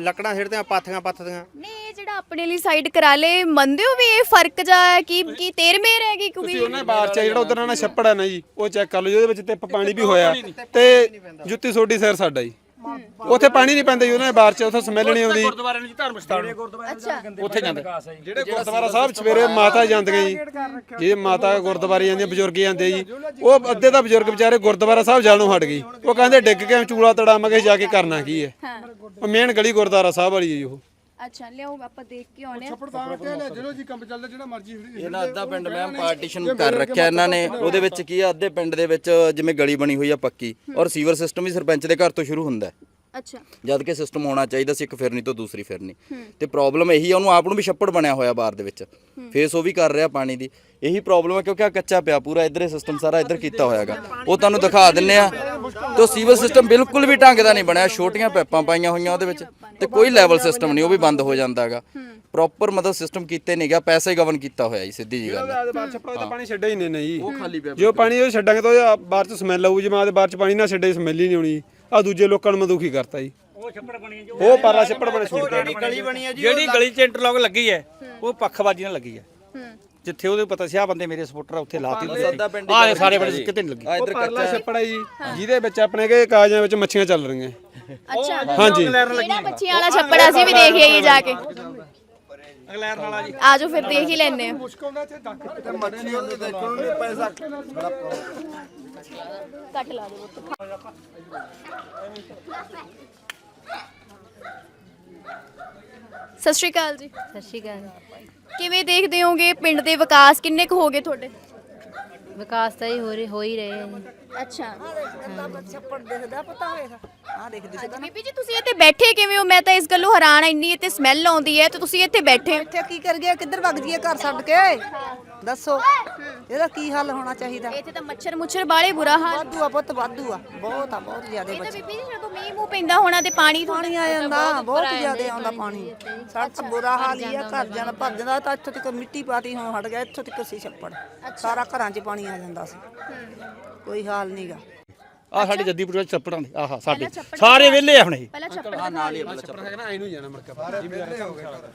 ਲੱਕੜਾਂ ਛਿੜਦੀਆਂ ਪਾਥੀਆਂ ਪੱਥਦੀਆਂ ਨਹੀਂ ਇਹ ਜਿਹੜਾ ਆਪਣੇ ਲਈ ਸਾਈਡ ਕਰਾ ਲੇ ਮੰਨਦੇ ਹੋ ਵੀ ਇਹ ਫ਼ਰਕ ਜਾ ਹੈ ਕੀ ਕੀ ਤੇਰ ਮੇਰ ਹੈਗੀ ਕਿਉਂਕਿ ਉਹਨਾਂ ਬਾਹਰ ਚ ਆ ਜਿਹੜਾ ਉਧਰ ਨਾ ਛੱਪੜ ਹੈ ਨਾ ਜੀ ਉਹ ਚੈੱਕ ਕਰ ਲਓ ਜੀ ਉਹਦੇ ਵਿੱਚ ਟਿੱਪ ਪਾਣੀ ਵੀ ਹੋਇਆ ਤੇ ਜੁੱਤੀ ਸੋਡੀ ਸਿਰ ਸਾਡਾ ਜੀ। ਉੱਥੇ ਪਾਣੀ ਨਹੀਂ ਪੈਂਦਾ ਜੀ ਉਹਨਾਂ ਦੇ ਬਾਹਰ ਚ ਉੱਥੇ ਸਮੈਲ ਨਹੀਂ ਆਉਂਦੀ। ਗੁਰਦੁਆਰੇ ਨੂੰ ਜੀ ਧਰਮ ਸਥਾਨ। ਨੂੰ ਅੱਛਾ। ਉੱਥੇ ਜਾਂਦੇ। ਜਿਹੜੇ ਗੁਰਦੁਆਰਾ ਸਾਹਿਬ ਸਵੇਰੇ ਮਾਤਾ ਜਾਂਦੀਆਂ ਜੀ। ਜੇ ਮਾਤਾ ਗੁਰਦੁਆਰੇ ਜਾਂਦੀਆਂ ਬਜ਼ੁਰਗ ਜਾਂਦੇ ਜੀ ਉਹ ਅੱਧੇ ਤਾਂ ਬਜ਼ੁਰਗ ਵਿਚਾਰੇ ਗੁਰਦੁਆਰਾ ਸਾਹਿਬ ਜਾਣੋਂ ਹਟ ਗਈ ਉਹ ਕਹਿੰਦੇ ਡਿੱਗ ਕੇ ਚੂਲਾ ਤੜਾਵਾਂਗੇ ਜਾ ਕੇ ਕਰਨਾ ਕੀ ਹੈ। ਹਾਂ। ਉਹ ਮੇਨ ਗਲੀ ਗੁਰਦੁਆਰਾ ਸਾਹਿਬ ਵਾਲੀ ਹੈ ਜੀ ਉਹ। ਅੱਛਾ ਲਿਆਓ ਆਪਾਂ ਦੇਖ ਕੇ ਆਉਣੇ ਆ। ਪੜਤਾਲ ਕੇ ਲੈ ਜਦੋਂ ਜੀ ਕੰਮ ਚੱਲਦਾ ਜਿਹੜਾ ਮਰਜ਼ੀ ਇਹਨਾਂ ਅੱਧਾ ਪਿੰਡ ਮੈਮ ਪਾਰਟੀਸ਼ਨ ਕਰ ਰੱਖਿਆ ਇਹਨਾਂ ਨੇ ਉਹਦੇ ਵਿੱਚ ਕੀ ਆ ਅੱਧੇ ਪਿੰਡ ਦੇ ਵਿੱਚ ਜਿਵੇਂ ਗਲੀ ਬਣੀ ਹੋਈ ਆ ਪੱਕੀ ਔਰ ਸੀਵਰ ਸਿਸਟਮ ਵੀ ਸਰਪੰਚ ਦੇ ਘਰ ਤੋਂ ਸ਼ੁਰੂ ਹੁੰਦਾ ਹੈ। ਅੱਛਾ। ਜਦ ਕਿ ਸਿਸਟਮ ਹੋਣਾ ਚਾਹੀਦਾ ਸੀ ਇੱਕ ਫਿਰਨੀ ਤੋਂ ਦੂਸਰੀ ਫਿਰਨੀ। ਤੇ ਪ੍ਰੋਬਲਮ ਇਹੀ ਆ ਉਹਨੂੰ ਆਪ ਨੂੰ ਵੀ ਛੱਪੜ ਬਣਿਆ ਹੋਇਆ ਬਾਹਰ ਦੇ ਵਿੱਚ। ਫੇਸ ਉਹ ਵੀ ਕਰ ਰਿਹਾ ਪਾਣੀ ਦੀ। ਇਹੀ ਪ੍ਰੋਬਲਮ ਹੈ ਕਿਉਂਕਿ ਆ ਕੱਚਾ ਪਿਆ ਪੂਰਾ ਇੱਧਰ ਸਿਸਟਮ ਸਾਰਾ ਇੱਧਰ ਕੀਤਾ ਹੋਇਆਗਾ। ਉਹ ਤੁਹਾਨੂੰ ਦਿਖਾ ਦਿੰਨੇ ਆ ਤੇ ਸੀਵਰ ਸਿਸਟਮ ਬਿਲਕੁਲ ਵੀ ਢੰਗ ਦਾ ਨਹੀਂ ਬਣਿਆ ਛੋਟੀਆਂ ਪੈਪਾਂ ਪਾਈਆਂ ਹੋਈਆਂ ਉਹਦੇ ਵਿੱਚ ਤੇ ਕੋਈ ਲੈਵਲ ਸਿਸਟਮ ਨਹੀਂ ਉਹ ਵੀ ਬੰਦ ਹੋ ਜਾਂਦਾਗਾ। ਪ੍ਰੋਪਰ ਮਤਲਬ ਸਿਸਟਮ ਕੀਤੇ ਨਹੀਂ ਗਿਆ ਪੈਸੇ ਗਵਨ ਕੀਤਾ ਹੋਇਆ ਜੀ ਸਿੱਧੀ ਜੀ ਗੱਲ ਤਾਂ ਪਾਣੀ ਛੱਡਿਆ ਹੀ ਨਹੀਂ ਨਹੀਂ ਉਹ ਖਾਲੀ ਪਿਆ ਜੋ ਪਾਣੀ ਉਹ ਛੱਡਾਂਗੇ ਤਾਂ ਬਾਹਰ ਚ ਸਮੈਲ ਆਊ ਜੇ ਮਾਂ ਦੇ ਬਾਹਰ ਚ ਪਾਣੀ ਨਾ ਛੱਡੇ ਸਮੈਲ ਹੀ ਨਹੀਂ ਆਉਣੀ। ਆ ਦੂਜੇ ਲੋਕਾਂ ਨੂੰ ਮੈਂ ਦੁਖੀ ਕਰਤਾ ਜੀ। ਉਹ ਛੱਪੜ ਬਣੀ ਹੈ ਜੋ ਉਹ ਪਰਲਾ ਛੱਪੜ ਬਣੇ ਛੁੱਟ ਜਿਹੜੀ ਗਲੀ ਬਣੀ ਹੈ ਜੀ ਜਿਹੜੀ ਗਲੀ 'ਚ ਇੰਟਰਲੌਕ ਲੱਗੀ ਹੈ ਉਹ ਪੱਖਵਾਜੀ ਨਾਲ ਲੱਗੀ ਹੈ। ਜਿੱਥੇ ਉਹਦੇ ਪਤਾ ਸੀ ਆ ਬੰਦੇ ਮੇਰੇ ਸਪੋਰਟਰ ਉੱਥੇ ਲਾਤੀ ਆ ਸਾਰੇ ਬੜੇ ਕਿਤੇ ਨਹੀਂ ਲੱਗੀ। ਆ ਇੱਧਰ ਛੱਪੜ ਹੈ। ਜੀ। ਜਿਹਦੇ ਵਿੱਚ ਆਪਣੇ ਕੇ ਕਾਗਜ਼ਾਂ ਵਿੱਚ ਮੱਛੀਆਂ ਚੱਲ ਰਹੀਆਂ। ਅੱਛਾ। ਹਾਂਜੀ। ਜਿਹੜਾ ਬੱਚਿਆਂ ਵਾਲਾ ਛੱਪੜ ਅਸੀਂ ਵੀ ਦੇਖ ਆਈਏ ਜਾ ਕੇ। ਅਗਲੈਰ ਵਾਲਾ ਜੀ। ਆਜੋ ਫਿਰ ਦੇਖ ਹੀ ਲੈਣੇ ਆ। ਮੁਸ਼ਕਲ ਇੱਥੇ ਡੱਕ ਮੱਛੀ ਉਹਦੇ ਦੇਖਣ ਨੂੰ ਪੈਸਾ ਕੱਟ ਲਾ ਦਿਓ ਸਤਿ ਸ਼੍ਰੀ ਅਕਾਲ ਜੀ। ਸਤਿ ਸ਼੍ਰੀ ਅਕਾਲ। ਕਿਵੇਂ ਦੇਖਦੇ ਹੋਗੇ ਪਿੰਡ ਦੇ ਵਿਕਾਸ? ਕਿੰਨੇ ਕੁ ਹੋ ਗਏ ਤੁਹਾਡੇ? ਵਿਕਾਸ ਤਾਂ ਹੀ ਹੋ ਰਹੀ ਹੋ ਹੀ ਰਹੇ ਜੀ ਅੱਛਾ। ਛੱਪੜ ਦਿਖਦਾ ਪਤਾ ਹੋਏਗਾ ਆ ਦੇਖ। ਹਾਂਜੀ ਬੀਬੀ ਜੀ ਤੁਸੀਂ ਇੱਥੇ ਬੈਠੇ ਕਿਵੇਂ ਹੋ? ਮੈਂ ਤਾਂ ਇਸ ਗੱਲੋਂ ਹੈਰਾਨ ਆ, ਇੰਨੀ ਇੱਥੇ ਸਮੈਲ ਆਉਂਦੀ ਹੈ ਤੇ ਤੁਸੀਂ ਇੱਥੇ ਬੈਠੇ ਹੋ। ਇੱਥੇ ਕੀ ਕਰ ਗਿਆ ਕਿੱਧਰ ਵਗ ਜੀਏ ਘਰ ਛੱਡ ਕੇ? ਦੱਸੋ ਇਹਦਾ ਕੀ ਹੱਲ ਹੋਣਾ ਚਾਹੀਦਾ? ਇੱਥੇ ਤਾਂ ਮੱਛਰ ਮੁੱਛਰ ਬਾਲੇ ਬੁਰਾ ਹਾਲ। ਵਾਧੂ ਆ ਪੁੱਤ ਵਾਧੂ ਆ। ਬਹੁਤ ਆ ਬਹੁਤ ਜ਼ਿਆਦਾ ਇਹ ਤਾਂ ਬੱਚੇ ਬੀਬੀ ਜੀ ਜਦੋਂ ਮੀਂਹ ਮੂੰਹ ਪੈਂਦਾ ਹੋਣਾ ਤੇ ਪਾਣੀ ਪਾਣੀ ਆ ਜਾਂਦਾ ਬਹੁਤ ਜ਼ਿਆਦਾ ਆਉਂਦਾ ਪਾਣੀ। ਸਾਡਾ ਤਾਂ ਬੁਰਾ ਹਾਲ ਹੀ ਆ ਘਰ ਜਾਣਾ ਭਰ ਜਾਂਦਾ ਤਾਂ ਇੱਥੋਂ ਤੱਕ ਮਿੱਟੀ ਪਾਟੀ ਹੁਣ ਹਟ ਗਿਆ ਇੱਥੋਂ ਤੱਕ ਸੀ ਛੱਪੜ। ਸਾਰਾ ਘਰਾਂ 'ਚ ਪਾਣੀ ਆ ਜਾਂਦਾ ਸੀ। ਕੋਈ ਹਾਲ ਨਹੀਂਗਾ ਆ ਸਾਡੇ ਜੱਦੀਪੁਰ ਵਿੱਚ ਛੱਪੜਾਂ ਦੇ ਆਹਾ ਸਾਡੇ। ਸਾਰੇ ਵਿਹਲੇ ਆ ਹੁਣ ਇਹ। ਪਹਿਲਾਂ ਛੱਪੜ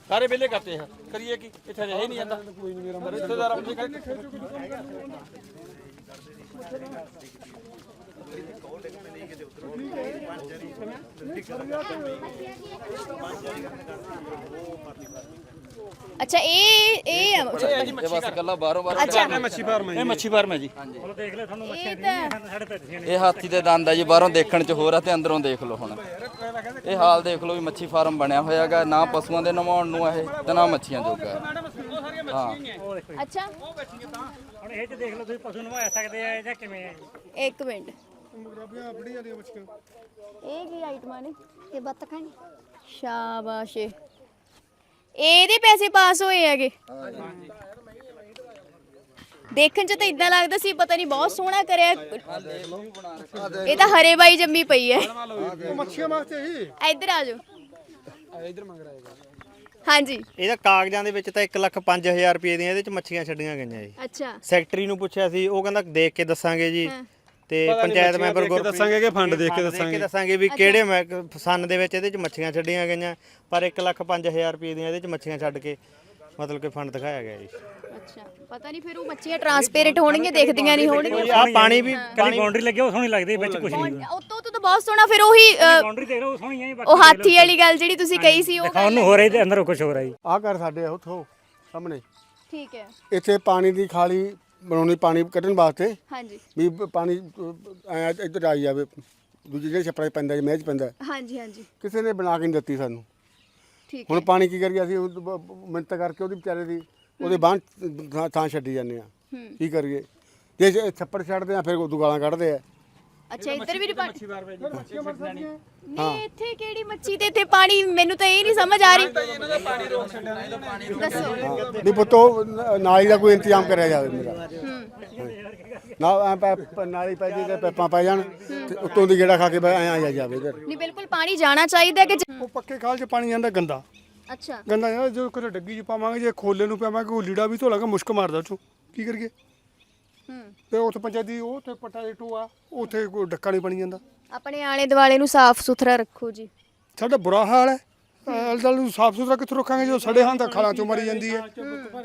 ਸਾਰੇ ਵਿਹਲੇ ਕਰਤੇ ਆ। ਕਰੀਏ ਕੀ? ਇੱਥੇ ਰਹਿ ਨਹੀਂ ਜਾਂਦਾ। ਰਿਸ਼ਤੇਦਾਰ ਆਪਣੇ ਘਰ ਅੱਛਾ ਇਹ ਇਹ ਆ। ਇਹ ਬਸ ਕੱਲਾ ਬਾਹਰੋਂ ਬਾਹਰੋਂ ਅੱਛਾ। ਮੱਛੀ ਫਾਰਮ ਇਹ ਮੱਛੀ ਫਾਰਮ ਹੈ ਜੀ। ਇਹ ਤਾਂ ਇਹ ਹਾਥੀ ਦੇ ਦੰਦ ਆ ਜੀ ਬਾਹਰੋਂ ਦੇਖਣ ਚ ਹੋਰ ਆ ਤੇ ਅੰਦਰੋਂ ਦੇਖ ਲਓ ਹੁਣ। ਇਹ ਹਾਲ ਦੇਖ ਲਓ ਵੀ ਮੱਛੀ ਫਾਰਮ ਬਣਿਆ ਹੋਇਆਗਾ ਨਾ ਪਸ਼ੂਆਂ ਦੇ ਨਵਾਉਣ ਨੂੰ ਆ ਇਹ ਤੇ ਨਾ ਮੱਛੀਆਂ ਜੋਗਾ ਹੈ। ਅੱਛਾ। ਹੁਣ ਇਹ ਚ ਦੇਖ ਲਓ ਤੁਸੀਂ ਪਸ਼ੂ ਨਵਾ ਸਕਦੇ ਆ ਜਾਂ ਕਿਵੇਂ ਆ ਇੱਕ ਮਿੰਟ। ਇਹ ਕੀ ਆਈਟਮਾਂ ਨੇ ਇਹ ਬੱਤਖਾਂ ਨੇ ਸ਼ਾਬਾਸ਼। ਇਹਦੇ ਪੈਸੇ ਪਾਸ ਹੋਏ ਹੈਗੇ। ਦੇਖਣ ਚ ਤਾਂ ਇਦਾਂ ਲੱਗਦਾ ਸੀ ਪਤਾ ਨਹੀਂ ਬਹੁਤ ਸੋਹਣਾ ਕਰਿਆ। ਇਹ ਤਾਂ ਹਰੇ ਬਾਈ ਜੰਮੀ ਪਈ ਹੈ। ਉਹ ਮੱਛੀਆਂ ਵਾਸਤੇ ਹੀ ਇੱਧਰ ਆ ਜਾਓ। ਇੱਧਰ ਮੰਗ ਹਾਂਜੀ। ਇਹਦਾ ਕਾਗਜ਼ਾਂ ਦੇ ਵਿੱਚ ਤਾਂ 1 ਲੱਖ 5000 ਰੁਪਏ ਦੀਆਂ ਇਹਦੇ ਚ ਮੱਛੀਆਂ ਛੱਡੀਆਂ ਗਈਆਂ ਜੀ। ਅੱਛਾ। ਸੈਕਟਰੀ ਨੂੰ ਪੁੱਛਿਆ ਸੀ ਉਹ ਕਹਿੰਦਾ ਦੇਖ ਕੇ ਦੱਸਾਂਗੇ ਜੀ। ਤੇ ਪੰਚਾਇਤ ਮੈਂਬਰ ਕੇ ਦੱਸਾਂਗੇ ਕਿ ਫੰਡ ਦੇਖ ਕੇ ਦੇਖ ਕੇ ਦੱਸਾਂਗੇ ਦੱਸਾਂਗੇ ਵੀ ਕਿਹੜੇ ਮੈਂ- ਸੰਨ ਦੇ ਵਿੱਚ ਇਹਦੇ ਚ ਮੱਛੀਆਂ ਛੱਡੀਆਂ ਗਈਆਂ ਪਰ 1 ਲੱਖ 5000 ਰੁਪਏ ਦੀਆਂ ਇਹਦੇ ਚ ਮੱਛੀਆਂ ਛੱਡ ਕੇ ਮਤਲਬ ਕਿ ਫੰਡ ਦਿਖਾਇਆ ਗਿਆ ਜੀ। ਅੱਛਾ ਪਤਾ ਨਹੀਂ ਫਿਰ ਉਹ ਮੱਛੀਆਂ ਟਰਾਂਸਪੇਰੈਂਟ ਹੋਣਗੀਆਂ ਦੇਖਦੀਆਂ ਨਹੀਂ ਹੋਣਗੀਆਂ। ਆ ਪਾਣੀ ਵੀ ਕੱਲੀ ਬਾਉਂਡਰੀ ਲੱਗੀ ਉਹ ਸੋਹਣੀ ਲੱਗਦੀ ਵਿੱਚ ਕੁਝ ਨਹੀਂ ਉਤੋਂ ਤੋਂ ਤਾਂ ਬਹੁਤ ਸੋਹਣਾ ਫਿਰ ਉਹੀ ਅ, ਬਾਉਂਡਰੀ ਦੇਖ ਲਓ ਉਹ ਸੋਹਣੀ ਬਾਕੀ ਉਹ ਹਾਥੀ ਵਾਲੀ ਗੱਲ ਜਿਹੜੀ ਤੁਸੀਂ ਕਹੀ ਸੀ ਉਹ ਦਿਖਾਉਣ ਨੂੰ ਹੋ ਰਹੀ ਤੇ ਅੰਦਰ ਕੁਝ ਹੋ ਰਿਹਾ ਜੀ ਆਹ ਘਰ ਸਾਡੇ ਆ ਉੱਥੋਂ ਸਾਹਮਣੇ। ਠੀਕ ਹੈ। ਇੱਥੇ ਪਾਣੀ ਦੀ ਖਾਲੀ ਬਣਾਉਣੀ ਪਾਣੀ ਕੱਢਣ ਵਾਸਤੇ ਹਾਂਜੀ। ਵੀ ਪਾਣੀ ਐਂ ਇੱਧਰ ਆਈ ਜਾਵੇ ਦੂਜੇ ਜਿਹੜੇ ਛੱਪੜਾ 'ਚ ਪੈਂਦਾ ਜੀ ਮਹਿਜ ਪੈਂਦਾ। ਹਾਂਜੀ ਹਾਂਜੀ। ਕਿਸੇ ਨੇ ਬਣਾ ਕੇ ਨਹੀਂ ਦਿੱਤੀ ਸਾਨੂੰ। ਠੀਕ ਹੁਣ ਪਾਣੀ ਕੀ ਕਰੀਏ ਅਸੀਂ ਉਹ ਬ- ਬ- ਮਿੰਨਤ ਕਰਕੇ ਉਹਦੀ ਵਿਚਾਰੇ ਦੀ ਉਹਦੇ ਬਾਂਹ ਥਾਂ- ਥਾਂ ਛੱਡੀ ਜਾਂਦੇ ਆ। ਕੀ ਕਰੀਏ? ਜੇ ਜੇ ਛੱਪੜ ਛੱਡਦੇ ਆ ਫਿਰ ਉਦੋਂ ਗਾਲਾਂ ਕੱਢਦੇ ਆ। ਅੱਛਾ ਇੱਧਰ ਵੀ ਨਹੀਂ ਪਾਣੀ ਨਹੀਂ ਇੱਥੇ ਕਿਹੜੀ ਮੱਛੀ ਤੇ ਇੱਥੇ ਪਾਣੀ ਮੈਨੂੰ ਤਾਂ ਇਹ ਨਹੀਂ ਸਮਝ ਆ ਰਹੀ। ਦੱਸੋ। ਵੀ ਪੁੱਤੋ ਨਾਲੀ ਦਾ ਕੋਈ ਇੰਤਜ਼ਾਮ ਕਰਿਆ ਜਾਵੇ ਮੇਰਾ। ਨਾ ਨਾਲੀ ਪੈ ਜੇ ਤੇ ਪੈਪਾਂ ਪੈ ਜਾਣ ਤੇ ਉੱਤੋਂ ਦੀ ਗੇੜਾ ਖਾ ਕੇ ਐ ਆ ਜਾਵੇ ਇੱਧਰ। ਨਹੀਂ ਬਿਲਕੁਲ ਪਾਣੀ ਜਾਣਾ ਚਾਹੀਦਾ ਕਿ ਜ- ਉਹ ਪੱਕੇ ਖਾਲ 'ਚ ਪਾਣੀ ਜਾਂਦਾ ਗੰਦਾ। ਅੱਛਾ। ਗੰਦਾ ਜਾਂਦਾ ਜੋ ਕਿਤੇ ਡੱਗੀ 'ਚ ਪਾਵਾਂਗੇ ਜੇ ਖੋਲੇ ਨੂੰ ਪਾਵਾਂਗੇ ਉਹ ਲੀੜਾ ਵੀ ਧੋਲਾਂਗਾ ਮੁਸ਼ਕ ਮਾਰਦਾ 'ਚੋਂ ਕੀ ਕਰੀਏ? ਤੇ ਉੱਥੇ ਪੰਚਾਇਤੀ ਉਹ ਉੱਥੇ ਪੱਟਾ ਦੇ ਟੂਆ ਉੱਥੇ ਕੋਈ ਡੱਕਾ ਨਹੀਂ ਬਣੀ ਜਾਂਦਾ। ਆਪਣੇ ਆਲੇ ਦੁਆਲੇ ਨੂੰ ਸਾਫ਼ ਸੁਥਰਾ ਰੱਖੋ ਜੀ। ਸਾਡਾ ਬੁਰਾ ਹਾਲ ਹੈ। ਅਲਦਲ ਨੂੰ ਸਾਫ਼ ਸੁਥਰਾ ਕਿੱਥੋਂ ਰੱਖਾਂਗੇ ਜੋ ਸੜੇ ਹਾਂ ਤਾਂ ਖਾਲਾਂ ਚੋਂ ਮਰੀ ਜਾਂਦੀ ਹੈ?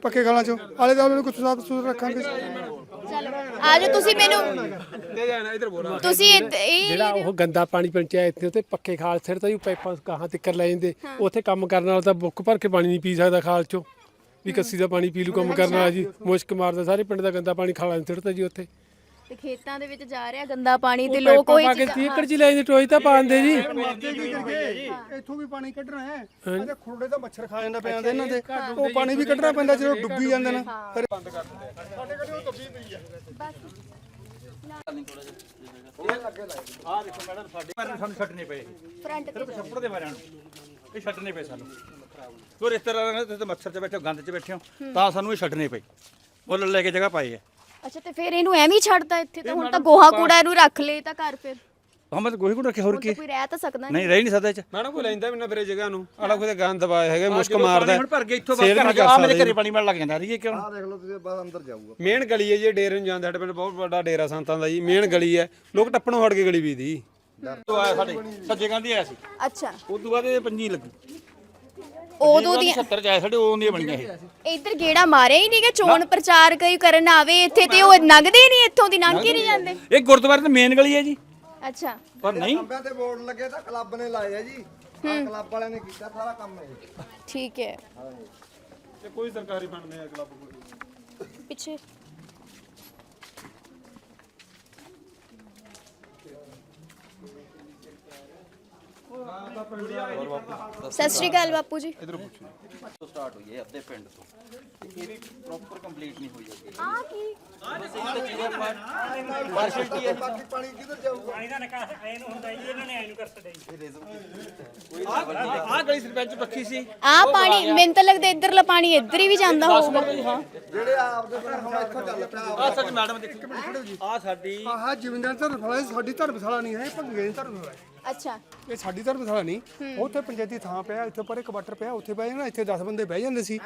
ਪੱਕੇ ਖਾਲਾਂ ਚੋਂ। ਆਲੇ ਦੁਆਲੇ ਨੂੰ ਕਿੱਥੋਂ ਸਾਫ਼ ਸੁਥਰਾ ਰੱਖਾਂਗੇ? ਚਲੋ ਆ ਜਾਓ ਤੁਸੀਂ ਮੈਨੂੰ ਤੁਸੀਂ ਇਹ ਇਹ- ਜਿਹੜਾ ਉਹ ਗੰਦਾ ਪਾਣੀ ਪੰਚਾਇਤ ਦੇ ਉੱਤੇ ਪੱਕੇ ਖਾਲ ਸਿਰ ਤਾਂ ਹੀ ਪਾਈਪਾਂ ਕਹਾਂ ਤਿੱਕਰ ਲੈ ਜਾਂਦੇ। ਉੱਥੇ ਕੰਮ ਕਰਨ ਵਾਲਾ ਤਾਂ ਬੁੱਕ ਭਰ ਕੇ ਪਾਣੀ ਨਹੀਂ ਪੀ ਸਕਦਾ ਖਾਲ ਚੋਂ। ਵੀ ਕੱਸੀ ਦਾ ਪਾਣੀ ਪੀ ਲੂ ਕੰਮ ਕਰਨ ਵਾਲਾ ਜੀ ਮੁਸ਼ਕ ਮਾਰਦਾ ਸਾਰੇ ਪਿੰਡ ਦਾ ਗੰਦਾ ਪਾਣੀ ਖਾਲਾਂ ਸਿਰਤਾ ਜੀ ਉੱਥੇ। ਤੇ ਖੇਤਾਂ ਦੇ ਵਿੱਚ ਜਾ ਰਿਹਾ ਗੰਦਾ ਪਾਣੀ ਤੇ ਲੋਕ ਉਹੀ ਪਾ ਕੇ ਚੀਜ਼ਾਂ- 30 ਏਕੜ ਜੀ ਲੈ ਜਾਂਦੇ ਟੋਏ ਤਾਂ ਪਾਉਂਦੇ ਜੀ। ਇੱਥੋਂ ਵੀ ਪਾਣੀ ਕੱਢਣਾ ਹੈ। ਅਜੇ ਖੁਰੜੇ ਦਾ ਮੱਛਰ ਖਾ ਜਾਂਦਾ ਪਿਆ ਇਹਨਾਂ ਦੇ ਉਹ ਪਾਣੀ ਵੀ ਕੱਢਣਾ ਪੈਂਦਾ ਜਦੋਂ ਡੁੱਬੀ ਜਾਂਦੇ ਨੇ। ਫਿਰ ਬੰਦ ਕਰ ਦਿੰਦੇ ਸਾਡੇ ਕੋਲ ਉਹ ਦੱਬੀ ਪਈ ਆ ਦੇਖੋ ਮੈਡਮ ਸਾਡੇ ਬਾਰੇ ਸਾਨੂੰ ਛੱਡਣੇ ਪਏ ਫਰੰਟ ਤੇ ਜਾਓ। ਛੱਪੜ ਦੇ ਬਾਰੇ ਨੂੰ। ਇਹ ਛੱਡਣੇ ਪਏ ਸਾਨੂੰ। ਉਹ ਰਿਸ਼ਤੇਦਾਰਾਂ ਦੇ ਤੇ ਮੱਛਰ 'ਚ ਬੈਠੇ ਹੋ, ਗੰਦ 'ਚ ਬੈਠੇ ਹੋ ਤਾਂ ਸਾਨੂੰ ਇਹ ਛੱਡਣੇ ਪਏ। ਉਹ ਲੈ ਕੇ ਜਗ੍ਹਾ ਪਾਈ ਹੈ। ਅੱਛਾ ਤੇ ਫਿਰ ਇਹਨੂੰ ਐਵੇਂ ਹੀ ਛੱਡਦਾ ਇੱਥੇ ਤਾਂ? ਹੁਣ ਤਾਂ ਗੋਹਾ ਕੂੜਾ ਇਹਨੂੰ ਰੱਖ ਲੇ ਤਾਂ ਘਰ ਫਿਰ। ਹਮਦ ਗੋਹੀ ਕੋਲ ਰੱਖਿਆ ਹੋਰ ਕੀ? ਤਾਂ ਕੋਈ ਰਹਿ ਤਾਂ ਸਕਦਾ ਨਹੀਂ ਨਹੀਂ ਰਹਿ ਨਹੀਂ ਸਕਦਾ ਇਹ 'ਚ। ਮੈਡਮ ਕੋਈ ਲੈਂਦਾ ਵੀ ਨਾ ਫਿਰ ਇਹ ਜਗ੍ਹਾ ਨੂੰ। ਆਲਾ ਕੋਈ ਗੰਦ ਦਬਾਏ ਹੈਗੇ ਮੁਸ਼ਕ ਮਾਰਦਾ ਹੁਣ ਭਰ ਕੇ ਇੱਥੋਂ ਕਰ ਆ ਮੇਰੇ ਘਰੇ ਪਾਣੀ ਮੜ ਲੱਗ ਜਾਂਦਾ ਰਹੀ ਹੈ ਕਿਉਂ? ਆਹ ਦੇਖ ਲਓ ਤੁਸੀਂ ਬਸ ਅੰਦਰ ਜਾਊਗਾ। ਮੇਨ ਗਲੀ ਹੈ ਜੀ ਡੇਰੇ ਨੂੰ ਜਾਂਦੇ ਸਾਡੇ ਪਿੰਡ ਬਹੁਤ ਵੱਡਾ ਡੇਰਾ ਸੰਤਾਂ ਦਾ ਜੀ ਮੇਨ ਗਲੀ ਹੈ। ਲੋਕ ਟੱਪਣੋਂ ਹਟ ਕੇ ਗਲੀ ਵੀ ਦੀ ਤੋਂ ਆਇਆ ਸਾਡੇ ਸੱਜੇ ਗਾਂਧੀ ਆਇਆ ਸੀ। ਅੱਛਾ। ਉਸ ਤੋਂ ਬਾਅਦ ਇਹ ਪੰਜੀ ਲੱਗੀ। ਉਦੋਂ ਦੀ 70 ਚ ਆਇਆ ਸਾਡੇ ਉਦੋਂ ਦੀਆਂ ਬਣੀਆਂ ਇਹ। ਇੱਧਰ ਗੇੜਾ ਮਾਰਿਆ ਹੀ ਨਹੀਂਗਾ ਚੋਣ ਪ੍ਰਚਾਰ ਕਈ ਕਰਨ ਆਵੇ ਇੱਥੇ ਤੇ ਉਹ ਲੰਘਦੇ ਨਹੀਂ ਇੱਥੋਂ ਦੀ ਲੰਘ ਕੇ ਨਹੀਂ ਜਾਂਦੇ। ਇਹ ਗੁਰਦੁਆਰੇ ਦੀ ਮੇਨ ਗਲੀ ਹੈ ਜੀ। ਅੱਛਾ। ਪਰ ਨਹੀਂ। ਖੰਭਿਆਂ ਤੇ ਬੋਰਡ ਲੱਗੇ ਤਾਂ ਕਲੱਬ ਨੇ ਲਾਏ ਆ ਜੀ। ਆਹ ਕਲੱਬ ਵਾਲਿਆਂ ਨੇ ਕੀਤਾ ਸਾਰਾ ਕੰਮ ਇਹ। ਠੀਕ ਹੈ। ਤੇ ਕੋਈ ਸਰਕਾਰੀ ਫੰਡ ਨਹੀਂ ਹੈ ਕਲੱਬ ਪਿੱਛੇ। ਸਤਿ ਸ਼੍ਰੀ ਅਕਾਲ ਬਾਪੂ ਜੀ। ਤੋਂ ਸਟਾਰਟ ਹੋਈ ਹੈ ਅੱਧੇ ਪਿੰਡ ਤੋਂ। ਤੇ ਇਹ ਵੀ ਪ੍ਰੋਪਰ ਕੰਪਲੀਟ ਨਹੀਂ ਹੋਈ ਹੈਗੀ ਆ ਕੀ? ਪਾਰਸ਼ਲਟੀ ਹੈ ਬਾਕੀ ਪਾਣੀ ਕਿੱਧਰ ਜਾਊਗਾ? ਪਾਣੀ ਦਾ ਨਿਕਾਸ ਐ ਨੂੰ ਹੁੰਦਾ ਜੀ ਇਹਨਾਂ ਨੇ ਐ ਨੂੰ ਕਰ ਛੱਡਿਆ ਜੀ ਆ। ਗਲੀ ਸਰਪੰਚ ਪੱਖੀ ਸੀ। ਆ ਪਾਣੀ ਮੈਨੂੰ ਤਾਂ ਲੱਗਦਾ ਇੱਧਰਲਾ ਪਾਣੀ ਇੱਧਰ ਹੀ ਵੀ ਜਾਂਦਾ ਹੋਊਗਾ। ਜਿਹੜੇ ਆਪਦੇ ਪਿੰਡ ਹੁਣ ਇੱਥੋਂ ਚੱਲ ਪਿਆ ਆ ਸੱਚ ਮੈਡਮ ਦੇਖੀ। ਆ ਸਾਡੀ ਆਹ ਜਿਮੀਂਦਾਰ ਧਰਮਸ਼ਾਲਾ ਇਹ ਸਾਡੀ ਧਰਮਸ਼ਾਲਾ ਨਹੀਂ ਹੈ ਇਹ ਭੰਗੇ ਧਰਮਸ਼ਾਲਾ ਹੈ। ਅੱਛਾ। ਇਹ ਸਾਡੀ ਧਰਮਸ਼ਾਲਾ ਨਹੀਂ ਉੱਥੇ ਪੰਚਾਇਤੀ ਥਾਂ ਪਿਆ ਇੱਥੇ ਪਰੇ ਕਵਾਟਰ ਪਿਆ ਉੱਥੇ ਬਹਿ ਜਾਣਾ ਇੱਥੇ 10 ਬੰਦੇ ਬਹਿ ਜਾਂਦੇ ਸੀ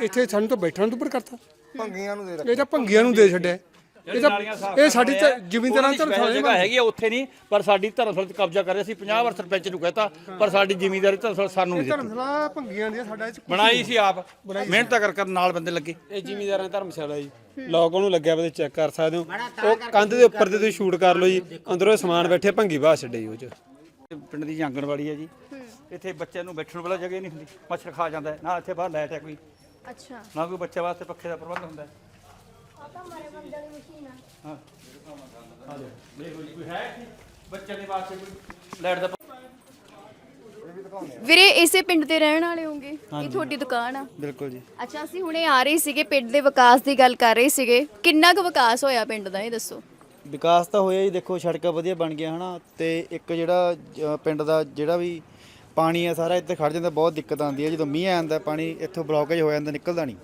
ਇੱਥੇ ਸਾਨੂੰ ਤਾਂ ਬੈਠਣ ਤੋਂ ਉੱਪਰ ਕਰਤਾ। ਭੰਗੀਆਂ ਨੂੰ ਦੇ ਇਹ ਤਾਂ ਭੰਗੀਆਂ ਨੂੰ ਦੇ ਛੱਡਿਆ। ਇਹ ਤਾਂ ਇਹ ਸਾਡੀ ਤਾਂ ਜ਼ਿਮੀਂਦਾਰਾਂ ਧਰਮਸ਼ਾਲਾ ਜਗ੍ਹਾ ਹੈਗੀ ਆ ਉੱਥੇ ਨਹੀਂ ਪਰ ਸਾਡੀ ਧਰਮਸ਼ਾਲਾ ਤੇ ਕਬਜ਼ਾ ਕਰ ਰਿਹਾ ਸੀ 50 ਵਾਰ ਸਰਪੰਚ ਨੂੰ ਕਹਤਾ ਪਰ ਸਾਡੀ ਜ਼ਿਮੀਂਦਾਰੀ ਧਰਮਸ਼ਾਲਾ ਸਾਨੂੰ ਨਹੀਂ ਦਿੱਤੀ। ਧਰਮਸ਼ਾਲਾ ਭੰਗੀਆਂ ਦੀ ਆ, ਸਾਡਾ ਇਹ ਬਣਾਈ ਸੀ ਆਪ। ਮਿਹਨਤ ਕਰ ਕਰ ਨਾਲ ਬੰਦੇ ਲੱਗੇ। ਇਹ ਜ਼ਿਮੀਦਾਰਾਂ ਦੀ ਧਰਮਸ਼ਾਲਾ ਜੀ। ਲੋਕ ਉਹਨੂੰ ਲੱਗਿਆ ਵਾ ਚੈੱਕ ਕਰ ਸਕਦੇ ਹੋ। ਉਹ ਕੰਧ ਦੇ ਉੱਪਰ ਤੇ ਤੁਸੀਂ ਸ਼ੂਟ ਕਰ ਲਓ ਜੀ। ਅੰਦਰੋਂ ਸਮਾਨ ਬੈਠੇ ਭੰਗੀ ਬਾਹ ਛੱਡੇ ਜੀ ਉਹ ਚ। ਪਿੰਡ ਦੀ ਆਂਗਣਵਾੜੀ ਹੈ ਜੀ। ਇੱਥੇ ਬੱਚਿਆਂ ਨੂੰ ਬੈਠਣ ਵਾਲਾ ਜਗ੍ਹਾ ਹੀ ਨਹੀਂ ਹੁੰਦੀ ਮੱਛਰ ਖਾ ਜਾਂਦਾ ਹੈ ਨਾ ਇੱਥੇ ਬਾਹਰ ਲਾਈਟ ਹੈ ਕੋਈ। ਅੱਛਾ। ਨਾ ਕੋਈ ਬੱਚੇ ਵਾਸਤੇ ਪੱਖੇ ਦਾ ਪ੍ਰਬੰਧ ਹੁੰਦਾ ਹੈ। ਹਾਂ ਆ। ਲੈ ਦੇਖੋ ਜੀ। ਕੋਈ ਹੈ ਇੱਥੇ? ਬੱਚਿਆਂ ਦੇ ਵਾਸਤੇ ਕੋਈ ਲਾਈਟ ਦਾ ਵੀਰੇ ਇਸੇ ਪਿੰਡ ਦੇ ਰਹਿਣ ਵਾਲੇ ਹੋਗੇ ਇਹ ਤੁਹਾਡੀ ਦੁਕਾਨ ਆ। ਬਿਲਕੁਲ ਜੀ। ਅੱਛਾ ਅਸੀਂ ਹੁਣੇ ਆ ਰਹੇ ਸੀਗੇ ਪਿੰਡ ਦੇ ਵਿਕਾਸ ਦੀ ਗੱਲ ਕਰ ਰਹੇ ਸੀਗੇ। ਕਿੰਨਾ ਕੁ ਵਿਕਾਸ ਹੋਇਆ ਪਿੰਡ ਦਾ ਇਹ ਦੱਸੋ। ਵਿਕਾਸ ਤਾਂ ਹੋਇਆ ਜੀ ਦੇਖੋ ਸੜਕਾਂ ਵਧੀਆ ਬਣ ਗਈਆਂ ਹਨਾ। ਤੇ ਇੱਕ ਜਿਹੜਾ ਪਿੰਡ ਦਾ ਜਿਹੜਾ ਵੀ ਪਾਣੀ ਆ ਸਾਰਾ ਇੱਥੇ ਖੜ ਜਾਂਦਾ ਬਹੁਤ ਦਿੱਕਤ ਆਉਂਦੀ ਹੈ ਜਦੋਂ ਮੀਂਹ ਆਉਂਦਾ ਪਾਣੀ ਇੱਥੋਂ ਬਲੌਕੇਜ ਹੋ ਜਾਂਦਾ ਨਿਕਲਦਾ ਨਹੀਂ।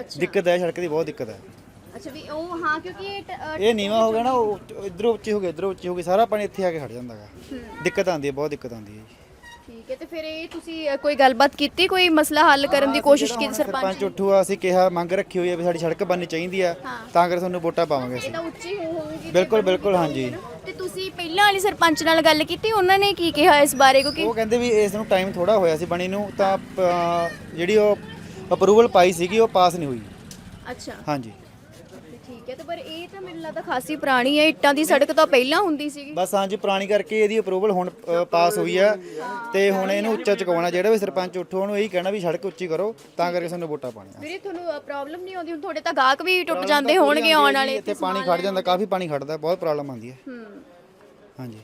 ਅੱਛਾ। ਦਿੱਕਤ ਹੈ ਸੜਕ ਦੀ ਬਹੁਤ ਦਿੱਕਤ ਹੈ। ਅੱਛਾ ਵੀ ਉਹ ਹਾਂ ਕਿਉਂਕਿ ਇਹ ਟ- ਅ, ਇਹ ਨੀਵਾ ਹੋ ਗਿਆ ਨਾ ਉਹ ਇਧਰੋਂ ਉੱਚੀ ਹੋ ਗਿਆ ਇਧਰੋਂ ਉੱਚੀ ਹੋ ਗਈ ਸਾਰਾ ਪਾਣੀ ਇੱਥੇ ਆ ਕੇ ਖੜ ਜਾਂਦਾ ਗਾ। ਦਿੱਕਤ ਆਉਂਦੀ ਹੈ ਬਹੁਤ ਦਿੱਕਤ ਆਉਂਦੀ ਹੈ ਜੀ। ਠੀਕ ਹੈ ਤੇ ਫਿਰ ਇਹ ਤੁਸੀਂ ਅ, ਕੋਈ ਗੱਲਬਾਤ ਕੀਤੀ ਕੋਈ ਮਸਲਾ ਹੱਲ ਕਰਨ ਦੀ ਕੋਸ਼ਿਸ਼ ਕੀਤੀ ਸਰਪੰਚ ਸਰਪੰਚ ਉੱਠੂਆ ਅਸੀਂ ਕਿਹਾ ਮੰਗ ਰੱਖੀ ਹੋਈ ਹੈ ਵੀ ਸਾਡੀ ਸੜਕ ਬਣਨੀ ਚਾਹੀਦੀ ਆ ਤਾਂ ਕਰਕੇ ਤੁਹਾਨੂੰ ਵੋਟਾਂ ਪਾਵਾਂਗੇ ਇਹ ਅਸੀਂ ਤਾਂ ਉੱਚੀ ਹੋ ਹੋਊਗੀ ਤੇ ਬਿਲਕੁਲ ਬਿਲਕੁਲ ਹਾਂਜੀ। ਤੇ ਤੁਸੀਂ ਪਹਿਲਾਂ ਵਾਲੀ ਸਰਪੰਚ ਨਾਲ ਗੱਲ ਕੀਤੀ ਉਹਨਾਂ ਨੇ ਕੀ ਕਿਹਾ ਇਸ ਬਾਰੇ? ਕਿਉਂਕਿ ਉਹ ਕਹਿੰਦੇ ਵੀ ਇਸ ਨੂੰ ਟਾਈਮ ਥੋੜਾ ਹੋਇਆ ਸੀ ਬਣੀ ਨੂੰ ਤਾਂ ਜਿਹੜੀ ਉਹ ਅਪਰੂਵਲ ਪਾਈ ਸੀਗੀ ਉਹ ਪਾਸ ਨਹੀਂ ਹੋਈ। ਅੱਛਾ। ਹਾਂਜੀ। ਠੀਕ ਹੈ ਤੇ ਪਰ ਇਹ ਤਾਂ ਮੈਨੂੰ ਲੱਗਦਾ ਖਾਸੀ ਪੁਰਾਣੀ ਹੈ ਇੱਟਾਂ ਦੀ ਸੜਕ ਤਾਂ ਪਹਿਲਾਂ ਹੁੰਦੀ ਸੀਗੀ। ਬਸ ਹਾਂਜੀ ਪੁਰਾਣੀ ਕਰਕੇ ਇਹਦੀ ਅਪਰੂਵਲ ਹੁਣ ਅ, ਪਾਸ ਹੋਈ ਆ ਤੇ ਹੁਣ ਇਹਨੂੰ ਉੱਚਾ ਚੁਕਵਾਉਣਾ ਜਿਹੜਾ ਵੀ ਸਰਪੰਚ ਉੱਠੋ ਉਹਨੂੰ ਇਹੀ ਕਹਿਣਾ ਵੀ ਸੜਕ ਉੱਚੀ ਕਰੋ ਤਾਂ ਕਰਕੇ ਸਾਨੂੰ ਵੋਟਾਂ ਪਾਣੀਆਂ ਵੀਰੇ ਤੁਹਾਨੂੰ ਪ੍ਰੋਬਲਮ ਨਹੀਂ ਆਉਂਦੀ? ਹੁਣ ਤੁਹਾਡੇ ਤਾਂ ਗਾਹਕ ਵੀ ਟੁੱਟ ਜਾਂਦੇ ਹੋਣਗੇ ਆਉਣ ਵਾਲੇ ਇੱਥੇ ਪਾਣੀ ਖੜ ਜਾਂਦਾ ਕਾਫੀ ਪਾਣੀ ਖੜਦਾ ਬਹੁਤ ਪ੍ਰੋਬਲਮ ਆਉਂਦੀ ਹੈ। ਹਾਂਜੀ।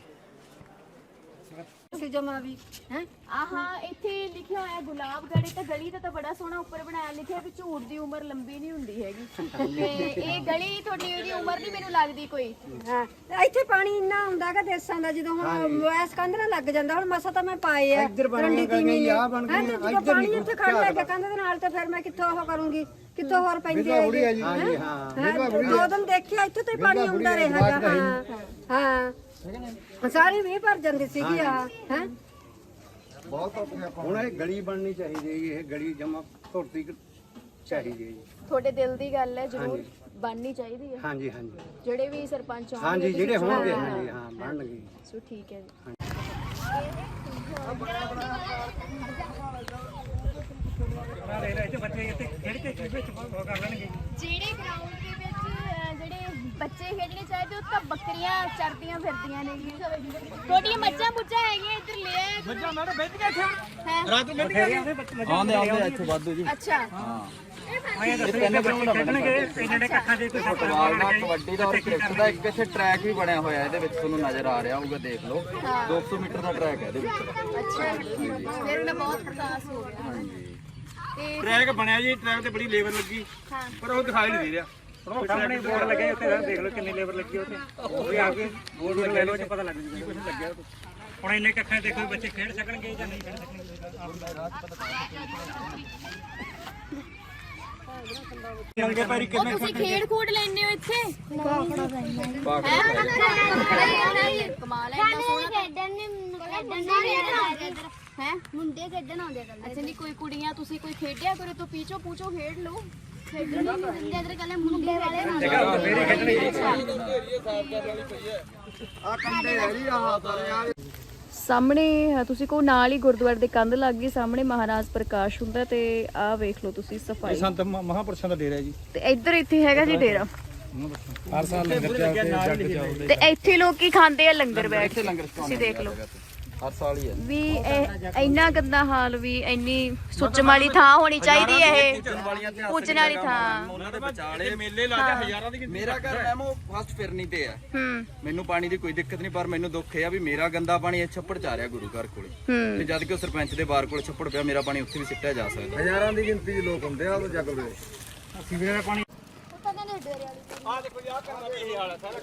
ਹੈ? ਆਹਾ ਇੱਥੇ ਲਿਖਿਆ ਹੋਇਆ ਗੁਲਾਬ ਗੜੀ ਤਾਂ ਗਲੀ ਦਾ ਤਾਂ ਬੜਾ ਸੋਹਣਾ ਉੱਪਰ ਬਣਾਇਆ ਲਿਖਿਆ ਵੀ ਝੂਠ ਦੀ ਉਮਰ ਲੰਬੀ ਨਹੀਂ ਹੁੰਦੀ ਹੈਗੀ। ਤੇ ਇਹ ਗਲੀ ਤੁਹਾਡੀ ਉਹਦੀ ਉਮਰ ਨਹੀਂ ਮੈਨੂੰ ਲੱਗਦੀ ਕੋਈ। ਹਾਂ ਤੇ ਇੱਥੇ ਪਾਣੀ ਇੰਨਾ ਹੁੰਦਾ ਕਿ ਦੇਸਾਂ ਦਾ ਜਦੋਂ ਹੁਣ ਵੈਸ ਕੰਧ ਨਾਲ ਲੱਗ ਜਾਂਦਾ ਹੁਣ ਮਸਾ ਤਾਂ ਮੈਂ ਪਾਏ ਆ ਰੰਡੀ ਤੀਵੀਂ ਨੇ ਹੈਂ ਤੇ ਜਦੋਂ ਪਾਣੀ ਇੱਥੇ ਖੜ ਲੱਗ ਗਿਆ ਕੰਧ ਦੇ ਨਾਲ ਤੇ ਫਿਰ ਮੈਂ ਕਿੱਥੋਂ ਉਹ ਕਰੂੰਗੀ? ਕਿੱਥੋਂ ਹੋਰ ਪੈਂਦੀ ਹੈ ਜੀ। ਹਾਂ? ਹਾਂ ਦੋ ਦਿਨ ਦੇਖਿਆ ਇੱਥੇ ਤੋਂ ਹੀ ਪਾਣੀ ਆਉਂਦਾ ਰਿਹਾ ਹਾਂ ਹਾਂ। ਸਾਰੀ ਵੀ ਭਰ ਜਾਂਦੀ ਸੀਗੀ ਆ ਹੈ? ਹੁਣ ਇਹ ਗਲੀ ਬਣਨੀ ਚਾਹੀਦੀ ਹੈ ਇਹ ਗਲੀ ਜਮਾ ਧੁਰਤੀ ਚਾਹੀਦੀ ਹੈ ਜੀ ਤੁਹਾਡੇ ਦਿਲ ਦੀ ਗੱਲ ਹੈ ਜ਼ਰੂਰ ਬਣਨੀ ਚਾਹੀਦੀ ਹੈ। ਹਾਂਜੀ ਹਾਂਜੀ। ਜਿਹੜੇ ਵੀ ਸਰਪੰਚ ਹੋਣਗੇ ਹਾਂਜੀ ਜਿਹੜੇ ਤੁਸੀਂ ਹੋਣਗੇ ਹਾਂ, ਹਾਂਜੀ ਹਾਂ ਬਣਨਗੇ। ਸੋ ਠੀਕ ਹੈ ਜੀ। ਜਿਹੜੇ ਗਰਾਊਂਡ ਦੇ ਵਿੱਚ ਬੱਚੇ ਖੇਡਣੇ ਚਾਹੀਦੇ ਉਹ ਤਾਂ ਬੱਕਰੀਆਂ ਚਰਦੀਆਂ ਫਿਰਦੀਆਂ ਨੇ ਛੋਟੀਆਂ ਮੱਝਾਂ ਮੁੱਝਾਂ ਹੈਗੀਆਂ ਇੱਧਰ ਲੈ ਆਇਆ ਮੱਝਾਂ ਮੈਡਮ ਬੈਠ ਗਏ ਇੱਥੇ ਰਾਤ ਨੂੰ ਆਉਂਦੇ ਆਉਂਦੇ ਇੱਥੇ ਵਾਧੂ ਜੀ। ਅੱਛਾ। ਇੱਥੇ ਬੱਚੇ ਖੇਡਣਗੇ। ਇਹਨਾਂ ਦੇ ਕੱਖਾਂ ਦੇ ਕੋਈ ਫੁੱਟਬਾਲ ਦਾ ਕਬੱਡੀ ਦਾ ਔਰ ਕ੍ਰਿਕਟ ਦਾ। ਇੱਕ ਇੱਥੇ ਟਰੈਕ ਵੀ ਬਣਿਆ ਹੋਇਆ ਇਹਦੇ ਵਿੱਚ ਤੁਹਾਨੂੰ ਨਜ਼ਰ ਆ ਰਿਹਾ ਹੋਊਗਾ ਦੇਖ ਲਓ। 200 ਮੀਟਰ ਦਾ ਟਰੈਕ ਹੈ ਇਹਦੇ ਵਿੱਚ। ਅੱਛਾ ਫਿਰ ਤਾਂ ਬਹੁਤ ਵਿਕਾਸ ਹੋ ਗਿਆ। ਤੇ ਟਰੈਕ ਬਣਿਆ ਜੀ ਟਰੈਕ ਤੇ ਬੜੀ ਲੇਬਰ ਲੱਗੀ। ਪਰ ਉਹ ਦਿਖਾਈ ਨਹੀਂ ਦੇ ਰਿਹਾ। ਸਾਹਮਣੇ ਬੋਰਡ ਲੱਗੇ ਉੱਤੇ ਦੇਖ ਲਓ ਕਿੰਨੀ ਲੇਬਰ ਲੱਗੀ ਉੱਤੇ ਉਹ ਵੀ ਆ ਕੇ ਬੋਰਡ ਲੈ ਲਓ ਚ ਪਤਾ ਲੱਗ ਜੂਗਾ ਕੁਝ ਲੱਗਿਆ ਉੱਤੇ ਹੁਣ ਇੰਨੇ ਕੱਖਾਂ ਦੇਖੋ ਵੀ ਬੱਚੇ ਖੇਡ ਸਕਣਗੇ ਜਾਂ ਨਹੀਂ ਖੇਡ ਸਕਣਗੇ। ਉਹ ਤੁਸੀਂ ਖੇਡ ਖੂਡ ਲੈਣੇ ਹੋ ਇੱਥੇ? ਹੈ ਕਮਾਲ ਹੈ ਇੰਨਾ ਸੋਹਣਾ ਖੇਡਣ ਨਹੀਂ ਹੈ? ਮੁੰਡੇ ਖੇਡਣ ਆਉਂਦੇ ਕੱਲ ਅੱਛਾ ਨਹੀਂ ਕੋਈ ਕੁੜੀਆਂ ਤੁਸੀਂ ਕੋਈ ਖੇਡਿਆ ਕਰੋ ਤੋ ਪੀਚੋ ਪੂਚੋ ਖੇਡ ਲਓ। ਖੇਡਣ ਨਹੀਂ ਦਿੰਦੇ ਇਧਰ ਕੱਲੇ ਮੁੰਡੇ ਵਾਲੇ ਆ ਕੰਡੇ ਹੈ ਜੀ ਆਹ ਸਾਰੇ ਆ ਸਾਹਮਣੇ ਤੁਸੀਂ ਕੋ ਨਾਲ ਹੀ ਗੁਰਦੁਆਰੇ ਦੇ ਕੰਧ ਲੱਗ ਗਈ ਸਾਹਮਣੇ ਮਹਾਰਾਜ ਪ੍ਰਕਾਸ਼ ਹੁੰਦਾ ਤੇ ਆਹ ਵੇਖ ਲਓ ਤੁਸੀਂ ਸਫ਼ਾਈ। ਸੰਤ ਮਹਾਂਪੁਰਸ਼ਾਂ ਦਾ ਡੇਰਾ ਜੀ। ਤੇ ਇੱਧਰ ਇੱਥੇ ਹੈਗਾ ਜੀ ਡੇਰਾ। ਹਰ ਸਾਲ ਲੰਗਰ ਚੱਲਦੇ ਤੇ ਇੱਥੇ ਲੋਕੀ ਖਾਂਦੇ ਆ ਲੰਗਰ ਬੈਠ ਕੇ। ਤੁਸੀਂ ਦੇਖ ਲਓ। ਹਰ ਸਾਲ ਹੀ ਹੈ। ਵੀ ਇਹ ਇੰਨਾ ਗੰਦਾ ਹਾਲ ਵੀ ਇੰਨੀ ਸੁੱਚਮ ਵਾਲੀ ਥਾਂ ਹੋਣੀ ਚਾਹੀਦੀ ਹੈ ਇਹ। ਪੂਜਣ ਵਾਲੀ ਥਾਂ। ਉਹਨਾਂ ਦੇ ਵਿਚਾਲੇ ਮੇਲੇ ਲੱਗਦੇ ਹਜ਼ਾਰਾਂ ਦੀ ਮੇਰਾ ਘਰ ਮੈਮ ਉਹ ਫਸਟ ਫਿਰਨੀ ਤੇ ਹੈ। ਹੂੰ। ਮੈਨੂੰ ਪਾਣੀ ਦੀ ਕੋਈ ਦਿੱਕਤ ਨਹੀਂ ਪਰ ਮੈਨੂੰ ਦੁੱਖ ਇਹ ਆ ਵੀ ਮੇਰਾ ਗੰਦਾ ਪਾਣੀ ਇਹ ਛੱਪੜ ਚ ਆ ਰਿਹਾ ਗੁਰੂ ਘਰ ਕੋਲੇ। ਤੇ ਜਦ ਕਿ ਉਹ ਸਰਪੰਚ ਦੇ ਬਾਰ ਕੋਲੇ ਛੱਪੜ ਪਿਆ ਮੇਰਾ ਪਾਣੀ ਉੱਥੇ ਵੀ ਸਿੱਟਿਆ ਜਾ ਸਕਦਾ। ਹਜ਼ਾਰਾਂ ਦੀ ਗਿਣਤੀ 'ਚ ਲੋਕ ਹੁੰਦੇ ਆ ਉਹ ਜੱਗ ਵੇਲੇ ਸੀਵਰੇਜ ਦਾ ਪਾਣੀ ਉਹ ਤਾਂ ਕਹਿੰਦੇ ਆ ਦੇਖੋ ਆ ਕਰਨਾ ਵੀ ਇਹ ਹਾਲ ਹੈ? ਸਾਰਾ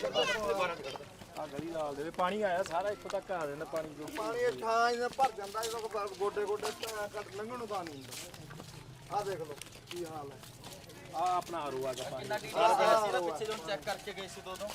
ਕਿੰਨਾ ਬਾਰਾਂ ਚ ਪਾਣੀ ਇਹ ਠਾਂ ਇਹਨਾਂ ਭਰ ਜਾਂਦਾ ਇਹਨਾਂ ਕੋ ਗੋਡੇ ਗੋਡੇ ਕੱਟ ਲੰਘਣ ਨੂੰ ਪਾਣੀ ਹੁੰਦਾ। ਆ ਦੇਖ ਲਓ ਕੀ ਹਾਲ ਹੈ। ਪਿੱਛੇ ਜਦੋਂ ਚੈੱਕ ਕਰਕੇ ਗਏ ਸੀ ਦੋ ਦੋ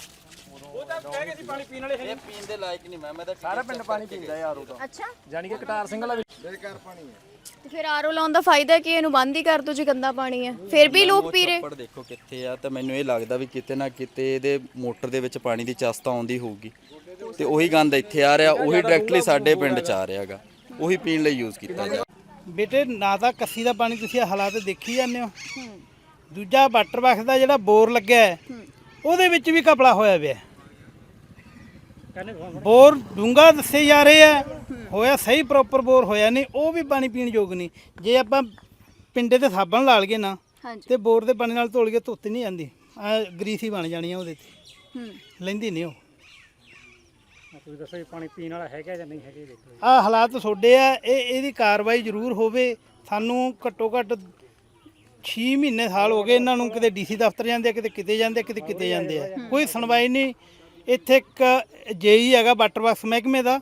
ਉਹ ਤਾਂ ਕਹਿ ਗਏ ਸੀ ਪਾਣੀ ਪੀਣ ਵਾਲੇ ਇਹ ਪੀਣ ਦੇ ਲਾਇਕ ਨਹੀਂ ਮੈਂ ਮੈਂ ਤਾਂ ਸਾਰਾ ਪਿੰਡ ਪਾਣੀ ਪੀਂਦਾ ਯਾਰ ਉਹ ਤਾਂ। ਅੱਛਾ। ਜਾਨੀ ਕਿ ਕਟਾਰ ਸਿੰਘ ਵਾਲਾ ਬੇਕਾਰ ਪਾਣੀ ਹੈ। ਤੇ ਫਿਰ ਆਰਓ ਲਾਉਣ ਦਾ ਫਾਇਦਾ ਕੀ ਹੈ? ਇਹਨੂੰ ਬੰਦ ਹੀ ਕਰ ਦੋ ਜੇ ਗੰਦਾ ਪਾਣੀ ਹੈ। ਫਿਰ ਵੀ ਲੋਕ ਪੀ ਰਹੇ। ਛੱਪੜ ਦੇਖੋ ਕਿੱਥੇ ਆ ਤਾਂ ਮੈਨੂੰ ਇਹ ਲੱਗਦਾ ਵੀ ਕਿਤੇ ਨਾ ਕਿਤੇ ਇਹਦੇ ਮੋਟਰ ਦੇ ਵਿੱਚ ਪਾਣੀ ਦੀ ਚਸਤਾ ਆਉਂਦੀ ਹੋਊਗੀ। ਤੇ ਉਹੀ ਗੰਦ ਇੱਥੇ ਆ ਰਿਹਾ ਉਹੀ ਡਾਇਰੈਕਟਲੀ ਸਾਡੇ ਪਿੰਡ ਚ ਆ ਰਿਹਾਗਾ। ਉਹੀ ਪੀਣ ਲਈ ਯੂਜ਼ ਕੀਤਾ ਜਾ ਬੇਟੇ ਨਾ ਤਾਂ ਕੱਸੀ ਦਾ ਪਾਣੀ ਤੁਸੀਂ ਹਾਲਾਤ ਦੇਖੀ ਜਾਂਦੇ ਹੋ। ਦੂਜਾ ਵਾਟਰ ਬਾਕਸ ਦਾ ਜਿਹੜਾ ਬੋਰ ਲੱਗਿਆ ਹੈ ਉਹਦੇ ਵਿੱਚ ਵੀ ਕਪੜਾ ਹੋਇਆ ਪਿਆ। ਹੈ। ਬੋਰ ਡੂੰਗਾ ਦੱਸੇ ਜਾ ਰਹੇ ਆ ਹੋਇਆ ਸਹੀ ਪ੍ਰੋਪਰ ਬੋਰ ਹੋਇਆ ਨਹੀਂ ਉਹ ਵੀ ਪਾਣੀ ਪੀਣ ਯੋਗ ਨਹੀਂ। ਜੇ ਆਪਾਂ ਪਿੰਡੇ ਤੇ ਸਾਬਣ ਲਾ ਲਈਏ ਨਾ ਤੇ ਬੋਰ ਦੇ ਪਾਣੀ ਨਾਲ ਧੋ ਲਈਏ ਧੁੱਤ ਨਹੀਂ ਜਾਂਦੀ ਆ ਗਰੀਸੀ ਬਣ ਜਾਣੀ ਆ ਉਹਦੇ ਤੇ। ਹੂੰ। ਲੈਂਦੀ ਨਹੀਂ ਉਹ। ਤੁਸੀਂ ਦੱਸੋ ਜੀ ਪਾਣੀ ਪੀਣ ਵਾਲਾ ਹੈਗਾ ਜਾਂ ਨਹੀਂ ਹੈਗਾ ਇਹ ਦੇਖੋ। ਜੀ। ਆ ਹਾਲਾਤ ਤੁਹਾਡੇ ਆ ਇਹ ਇਹਦੀ ਕਾਰਵਾਈ ਜ਼ਰੂਰ ਹੋਵੇ। ਸਾਨੂੰ ਘੱਟੋ ਘੱਟ 6 ਮਹੀਨੇ ਸਾਲ ਹੋ ਗਏ ਇਹਨਾਂ ਨੂੰ ਕਿਤੇ ਡੀਸੀ ਦਫ਼ਤਰ ਜਾਂਦੇ ਆ ਕਿਤੇ ਕਿਤੇ ਜਾਂਦੇ ਆ ਕਿਤੇ ਕਿਤੇ ਜਾਂਦੇ ਆ। ਕੋਈ ਸੁਣਵਾਈ ਨਹੀਂ। ਇੱਥੇ ਇੱਕ ਜੇਈ ਹੈਗਾ ਵਾਟਰ ਬਾਕਸ ਮਹਿਕਮੇ ਦਾ।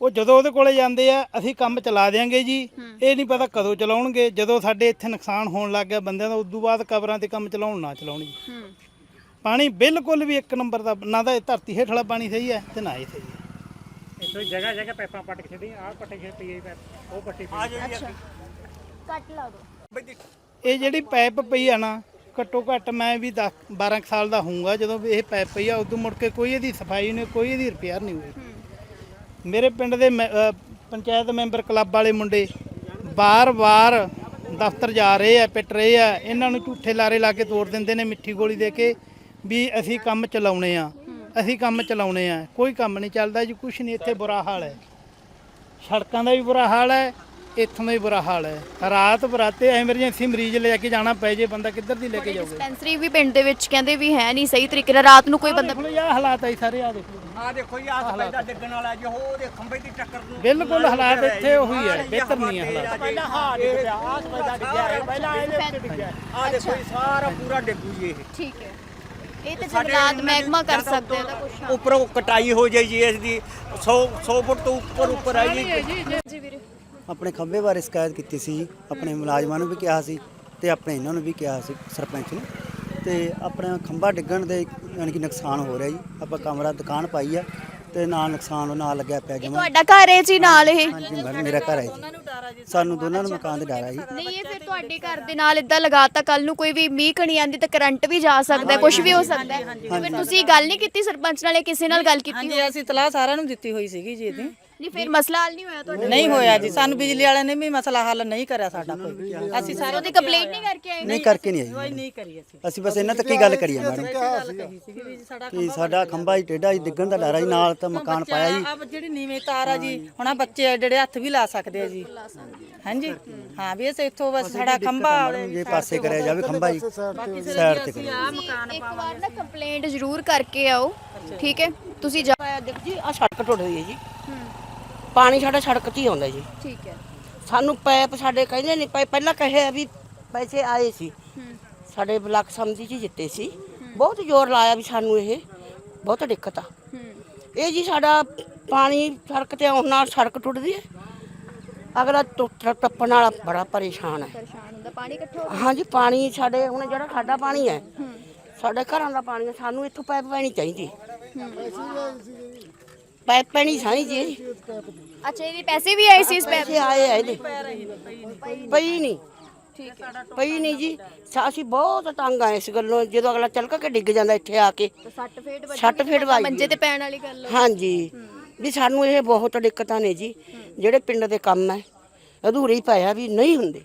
ਉਹ ਜਦੋਂ ਉਹਦੇ ਕੋਲੇ ਜਾਂਦੇ ਆ ਅਸੀਂ ਕੰਮ ਚਲਾ ਦਿਆਂਗੇ ਜੀ। ਇਹ ਨਹੀਂ ਪਤਾ ਕਦੋਂ ਚਲਾਉਣਗੇ। ਜਦੋਂ ਸਾਡੇ ਇੱਥੇ ਨੁਕਸਾਨ ਹੋਣ ਲੱਗ ਗਿਆ ਬੰਦਿਆਂ ਦਾ ਉਦੋਂ ਬਾਅਦ ਕਬਰਾਂ ਤੇ ਕੰਮ ਚਲਾਉਣ ਨਾ ਚਲਾਉਣ। ਜੀ ਹੂੰ। ਪਾਣੀ ਬਿਲਕੁਲ ਵੀ ਇੱਕ ਨੰਬਰ ਦਾ ਨਾ ਤਾਂ ਇਹ ਧਰਤੀ ਹੇਠ ਵਾਲਾ ਪਾਣੀ ਸਹੀ ਹੈ ਤੇ ਨਾ ਇਹ ਸਹੀ ਹੈ। ਇੱਥੋਂ ਜਗ੍ਹਾ ਜਗ੍ਹਾ ਪੈਪਾਂ ਪੱਟ ਕੇ ਛੱਡੀ ਆਹ ਪੱਟੇ ਪਈ ਪੈਪ ਉਹ ਪੱਟੀ ਪਈ ਅੱਛਾ। ਕੱਟ ਲਾ ਦੋ। ਇਹ ਜਿਹੜੀ ਪਾਈਪ ਪਈ ਆ ਨਾ, ਘੱਟੋ ਘੱਟ ਮੈਂ ਵੀ 10 12 ਕੁ ਸਾਲ ਦਾ ਹੋਊਗਾ, ਜਦੋਂ ਵੀ ਇਹ ਪਾਈਪ ਪਈ ਆ, ਉਦੋਂ ਮੁੜ ਕੇ ਕੋਈ ਇਹਦੀ ਸਫ਼ਾਈ ਨਹੀਂ, ਕੋਈ ਇਹਦੀ ਰਿਪੇਅਰ ਨਹੀਂ ਹੋਈ। ਮੇਰੇ ਪਿੰਡ ਦੇ ਮੈਂ- ਪੰਚਾਇਤ ਮੈਂਬਰ ਕਲੱਬ ਵਾਲੇ ਮੁੰਡੇ ਬਾਰ-ਬਾਰ ਦਫ਼ਤਰ ਜਾ ਰਹੇ ਆ, ਪਿੱਟ ਰਹੇ ਆ, ਇਹਨਾਂ ਨੂੰ ਝੂਠੇ ਲਾਰੇ ਲਾ ਕੇ ਤੋੜ ਦਿੰਦੇ ਨੇ ਮਿੱਠੀ ਗੋਲੀ ਦੇ ਕੇ ਵੀ ਅਸੀਂ ਕੰਮ ਚਲਾਉਣੇ ਆ, ਅਸੀਂ ਕੰਮ ਚਲਾਉਣੇ ਆ, ਕੋਈ ਕੰਮ ਨਹੀਂ ਚੱਲਦਾ ਜੀ, ਕੁਛ ਨਹੀਂ, ਇੱਥੇ ਬੁਰਾ ਹਾਲ ਹੈ। ਸੜਕਾਂ ਦਾ ਵੀ ਬੁਰਾ ਹਾਲ ਹੈ ਇੱਥੋਂ ਦਾ ਵੀ ਬੁਰਾ ਹਾਲ ਹੈ। ਰਾਤ ਬਰਾਤੇ ਐਮਰਜੈਂਸੀ ਮਰੀਜ਼ ਲੈ ਕੇ ਜਾਣਾ ਪੈ ਜੇ ਬੰਦਾ ਕਿੱਧਰ ਦੀ ਲੈ ਕੇ ਜਾਊਗਾ? ਡਿਸਪੈਂਸਰੀ ਵੀ ਪਿੰਡ ਦੇ ਵਿੱਚ ਕਹਿੰਦੇ ਵੀ ਹੈ ਨਹੀਂ ਸਹੀ ਤਰੀਕੇ ਨਾਲ ਰਾਤ ਨੂੰ ਕੋਈ ਬੰਦਾ ਦੇਖੋ ਇਹ ਹਾਲਾਤ ਆਈ ਸਾਰੇ ਆ ਦੇਖੋ ਆ ਦੇਖੋ ਜੀ ਆਹ ਸਫੈਦਾ ਡਿੱਗਣ ਵਾਲਾ ਜੀ ਉਹਦੇ ਖੰਭੇ ਦੀ ਟੱਕਰ ਨੂੰ ਬਿਲਕੁਲ ਹਾਲਾਤ ਇੱਥੇ ਉਹੀ ਹੈ ਬਿਹਤਰ ਨਹੀਂ ਹੈ ਹਾਲਾਤ। ਪਹਿਲਾਂ ਹਾਂ ਡਿੱਗਿਆ ਆਹ ਸਫੈਦਾ ਡਿੱਗਿਆ ਇਹ ਪਹਿਲਾਂ ਇਹਦੇ ਉੱਤੇ ਡਿੱਗਿਆ। ਆ ਦੇਖੋ ਜੀ ਸਾਰਾ ਪੂਰਾ ਡਿੱਗੂ ਜੀ ਇਹ। ਠੀਕ ਹੈ। ਇਹ ਤੇ ਜੰਗਲਾਤ ਮਹਿਕਮਾ ਕਰ ਸਕਦੇ ਆ ਤਾਂ ਕੁਛ ਉੱਪਰੋਂ ਕਟਾਈ ਹੋ ਜਾਈ ਜੀ ਇਸ ਦੀ 100 100 ਫੁੱਟ ਤੋਂ ਉੱਪਰ ਉੱਪਰ ਆ ਜੀ ਜੀ ਵੀਰੇ। ਆਪਣੇ ਖੰਭੇ ਬਾਰੇ ਸ਼ਿਕਾਇਤ ਕੀਤੀ ਸੀ ਜੀ ਆਪਣੇ ਮੁਲਾਜ਼ਮਾਂ ਨੂੰ ਵੀ ਕਿਹਾ ਸੀ ਤੇ ਆਪਣੇ ਇਹਨਾਂ ਨੂੰ ਵੀ ਕਿਹਾ ਸੀ ਸਰਪੰਚ ਨੂੰ। ਤੇ ਆਪਣਾ ਖੰਭਾ ਡਿੱਗਣ ਦੇ ਯਾਨੀ ਕਿ ਨੁਕਸਾਨ ਹੋ ਰਿਹਾ ਜੀ। ਆਪਾਂ ਕਮਰਾ ਦੁਕਾਨ ਪਾਈ ਆ ਤੇ ਨਾਲ ਨੁਕਸਾਨ ਨਾਲ ਲੱਗਿਆ ਪਿਆ ਜਮਾ। ਤੁਹਾਡਾ ਘਰ ਹੈ ਜੀ ਨਾਲ ਇਹ? ਹਾਂਜੀ ਮੇਰਾ ਘਰ ਹੈ ਜੀ। ਸਾਨੂੰ ਦੋਨਾਂ ਨੂੰ ਮਕਾਨ ਦੇ ਡਰ ਜੀ। ਨਹੀਂ ਇਹ ਫਿਰ ਤੁਹਾਡੇ ਘਰ ਦੇ ਨਾਲ ਇਦਾਂ ਲਗਾਤਾ ਕੱਲ ਨੂੰ ਕੋਈ ਵੀ ਮੀਂਹ ਕਣੀ ਆਂਦੀ ਤਾਂ ਕਰੰਟ ਵੀ ਜਾ ਸਕਦਾ ਕੁਝ ਵੀ ਹੋ ਸਕਦਾ। ਹੈ ਫਿਰ ਤੁਸੀਂ ਗੱਲ ਨਹੀਂ ਕੀਤੀ ਸਰਪੰਚ ਨਾਲ ਕਿਸੇ ਨਾਲ ਗੱਲ ਕੀਤੀ ਹਾਂਜੀ ਅਸੀਂ ਤਲਾਹ ਸਾਰਿਆਂ ਨੂੰ ਦਿੱਤੀ ਹੋਈ ਸੀਗੀ ਜੀ ਇਹਦੀ। ਨਹੀਂ ਫਿਰ ਮਸਲਾ ਹੱਲ ਨਹੀਂ ਹੋਇਆ ਤੁਹਾਡਾ? ਨਹੀਂ ਹੋਇਆ ਜੀ ਸਾਨੂੰ ਬਿਜਲੀ ਵਾਲਿਆਂ ਨੇ ਵੀ ਮਸਲਾ ਹੱਲ ਨਹੀਂ ਕਰਿਆ ਸਾਡਾ ਕੋਈ। ਅਸੀਂ ਸਾਰੇ ਉਹਦੀ ਕੰਪਲੇਂਟ ਨਹੀਂ ਕਰਕੇ ਆਏ? ਨਹੀਂ ਕਰਕੇ ਨਹੀਂ ਆਈ ਨਹੀਂ ਕਰੀ ਅਸੀਂ। ਅਸੀਂ ਬਸ ਇਹਨਾਂ ਤੱਕ ਹੀ ਗੱਲ ਕਰੀ ਆ ਮੈਡਮ ਗੱਲ ਕਹੀ ਸੀਗੀ ਵੀ ਜੀ ਸਾਡਾ ਕਿ ਸਾਡਾ ਖੰਭਾ ਹੀ ਟੇਢਾ ਹੀ ਡਿੱਗਣ ਦਾ ਡਰ ਹੈ ਜੀ ਨਾਲ ਤਾਂ ਮਕਾਨ ਪਾਇਆ ਜੀ। ਆ ਜਿਹੜੀ ਨੀਵੇਂ ਤਾਰ ਆ ਜੀ ਹੁਣ ਆ ਬੱਚੇ ਆ ਜਿਹੜੇ ਹੱਥ ਵੀ ਲਾ ਸਕਦੇ ਆ ਜੀ। ਹਾਂਜੀ? ਹਾਂ ਵੀ ਅਸੀਂ ਇੱਥੋਂ ਬਸ ਸਾਡਾ ਖੰਭਾ ਜੇ ਪਾਸੇ ਕਰਿਆ ਜਾਵੇ ਖੰਭਾ ਹੀ ਸਾਈਡ ਤੇ ਕਰਿਆ। ਤੁਸੀਂ ਇੱਕ ਵਾਰ ਨਾ ਕੰਪਲੇਂਟ ਜ਼ਰੂਰ ਕਰਕੇ ਆਓ ਠੀਕ ਹੈ? ਤੁਸੀਂ ਜਾ ਦੇਖ ਜੀ ਆ ਸੜਕ ਟੁੱਟ ਰਹੀ ਹੈ ਜੀ। ਪਾਣੀ ਸਾਡਾ ਸੜਕ 'ਤੇ ਹੀ ਆਉਂਦਾ ਜੀ। ਠੀਕ ਹੈ। ਸਾਨੂੰ ਪੈਪ ਸਾਡੇ ਕਹਿੰਦੇ ਨਹੀਂ ਪਏ ਪਹਿਲਾਂ ਕਹੇ ਵੀ ਪੈਸੇ ਆਏ ਸੀ। ਸਾਡੇ ਬਲਾਕ ਸਮਝੀ ਜੀ ਜਿੱਤੇ ਸੀ। ਬਹੁਤ ਜ਼ੋਰ ਲਾਇਆ ਵੀ ਸਾਨੂੰ ਇਹ। ਬਹੁਤ ਦਿੱਕਤ ਆ। ਇਹ ਜੀ ਸਾਡਾ ਪਾਣੀ ਸੜਕ ਤੇ ਆਉਣ ਨਾਲ ਸੜਕ ਟੁੱਟਦੀ ਹੈ। ਅਗਲਾ ਟੁੱਟ ਟੱਪਣ ਵਾਲਾ ਬੜਾ ਪਰੇਸ਼ਾਨ ਹੈ। ਪਰੇਸ਼ਾਨ ਹੁੰਦਾ ਪਾਣੀ ਇਕੱਠਾ ਹੋ ਹਾਂਜੀ ਪਾਣੀ ਸਾਡੇ ਹੁਣ ਜਿਹੜਾ ਸਾਡਾ ਪਾਣੀ ਹੈ ਸਾਡੇ ਘਰਾਂ ਦਾ ਪਾਣੀ ਹੈ ਸਾਨੂੰ ਇੱਥੋਂ ਪਾਈਪ ਪੈਣੀ ਚਾਹੀਦੀ। ਪਾਈਪ ਪੈਣੀ ਚਾਹੀਦੀ ਜੀ ਅੱਛਾ ਇਹਦੇ ਪੈਸੇ ਵੀ ਆਏ ਸੀ ਇਸ ਪੈਪ ਪੈਸੇ ਆਏ ਆ ਇਹਦੇ। ਪਈ ਨਹੀਂ। ਠੀਕ ਹੈ। ਪਈ ਨਹੀਂ ਜੀ। ਸਾ- ਅਸੀਂ ਬਹੁਤ ਤੰਗ ਆਏ ਇਸ ਗੱਲੋਂ। ਜਦੋਂ ਅਗਲਾ ਚਲਕਾ ਕੇ ਡਿੱਗ ਜਾਂਦਾ ਇੱਥੇ ਆ ਕੇ। ਸੱਟ ਫੇਟ ਵੱਜੀ ਸੱਟ ਫੇਟ ਵੱਜੀ ਮੰਜੇ ਤੇ ਪੈਣ ਵਾਲੀ ਗੱਲ ਹੋ ਹਾਂਜੀ। ਵੀ ਸਾਨੂੰ ਇਹ ਬਹੁਤ ਦਿੱਕਤਾਂ ਨੇ ਜੀ। ਜਿਹੜੇ ਪਿੰਡ ਦੇ ਕੰਮ ਹੈ। ਅਧੂਰੇ ਹੀ ਪਏ ਆ ਵੀ ਨਹੀਂ ਹੁੰਦੇ।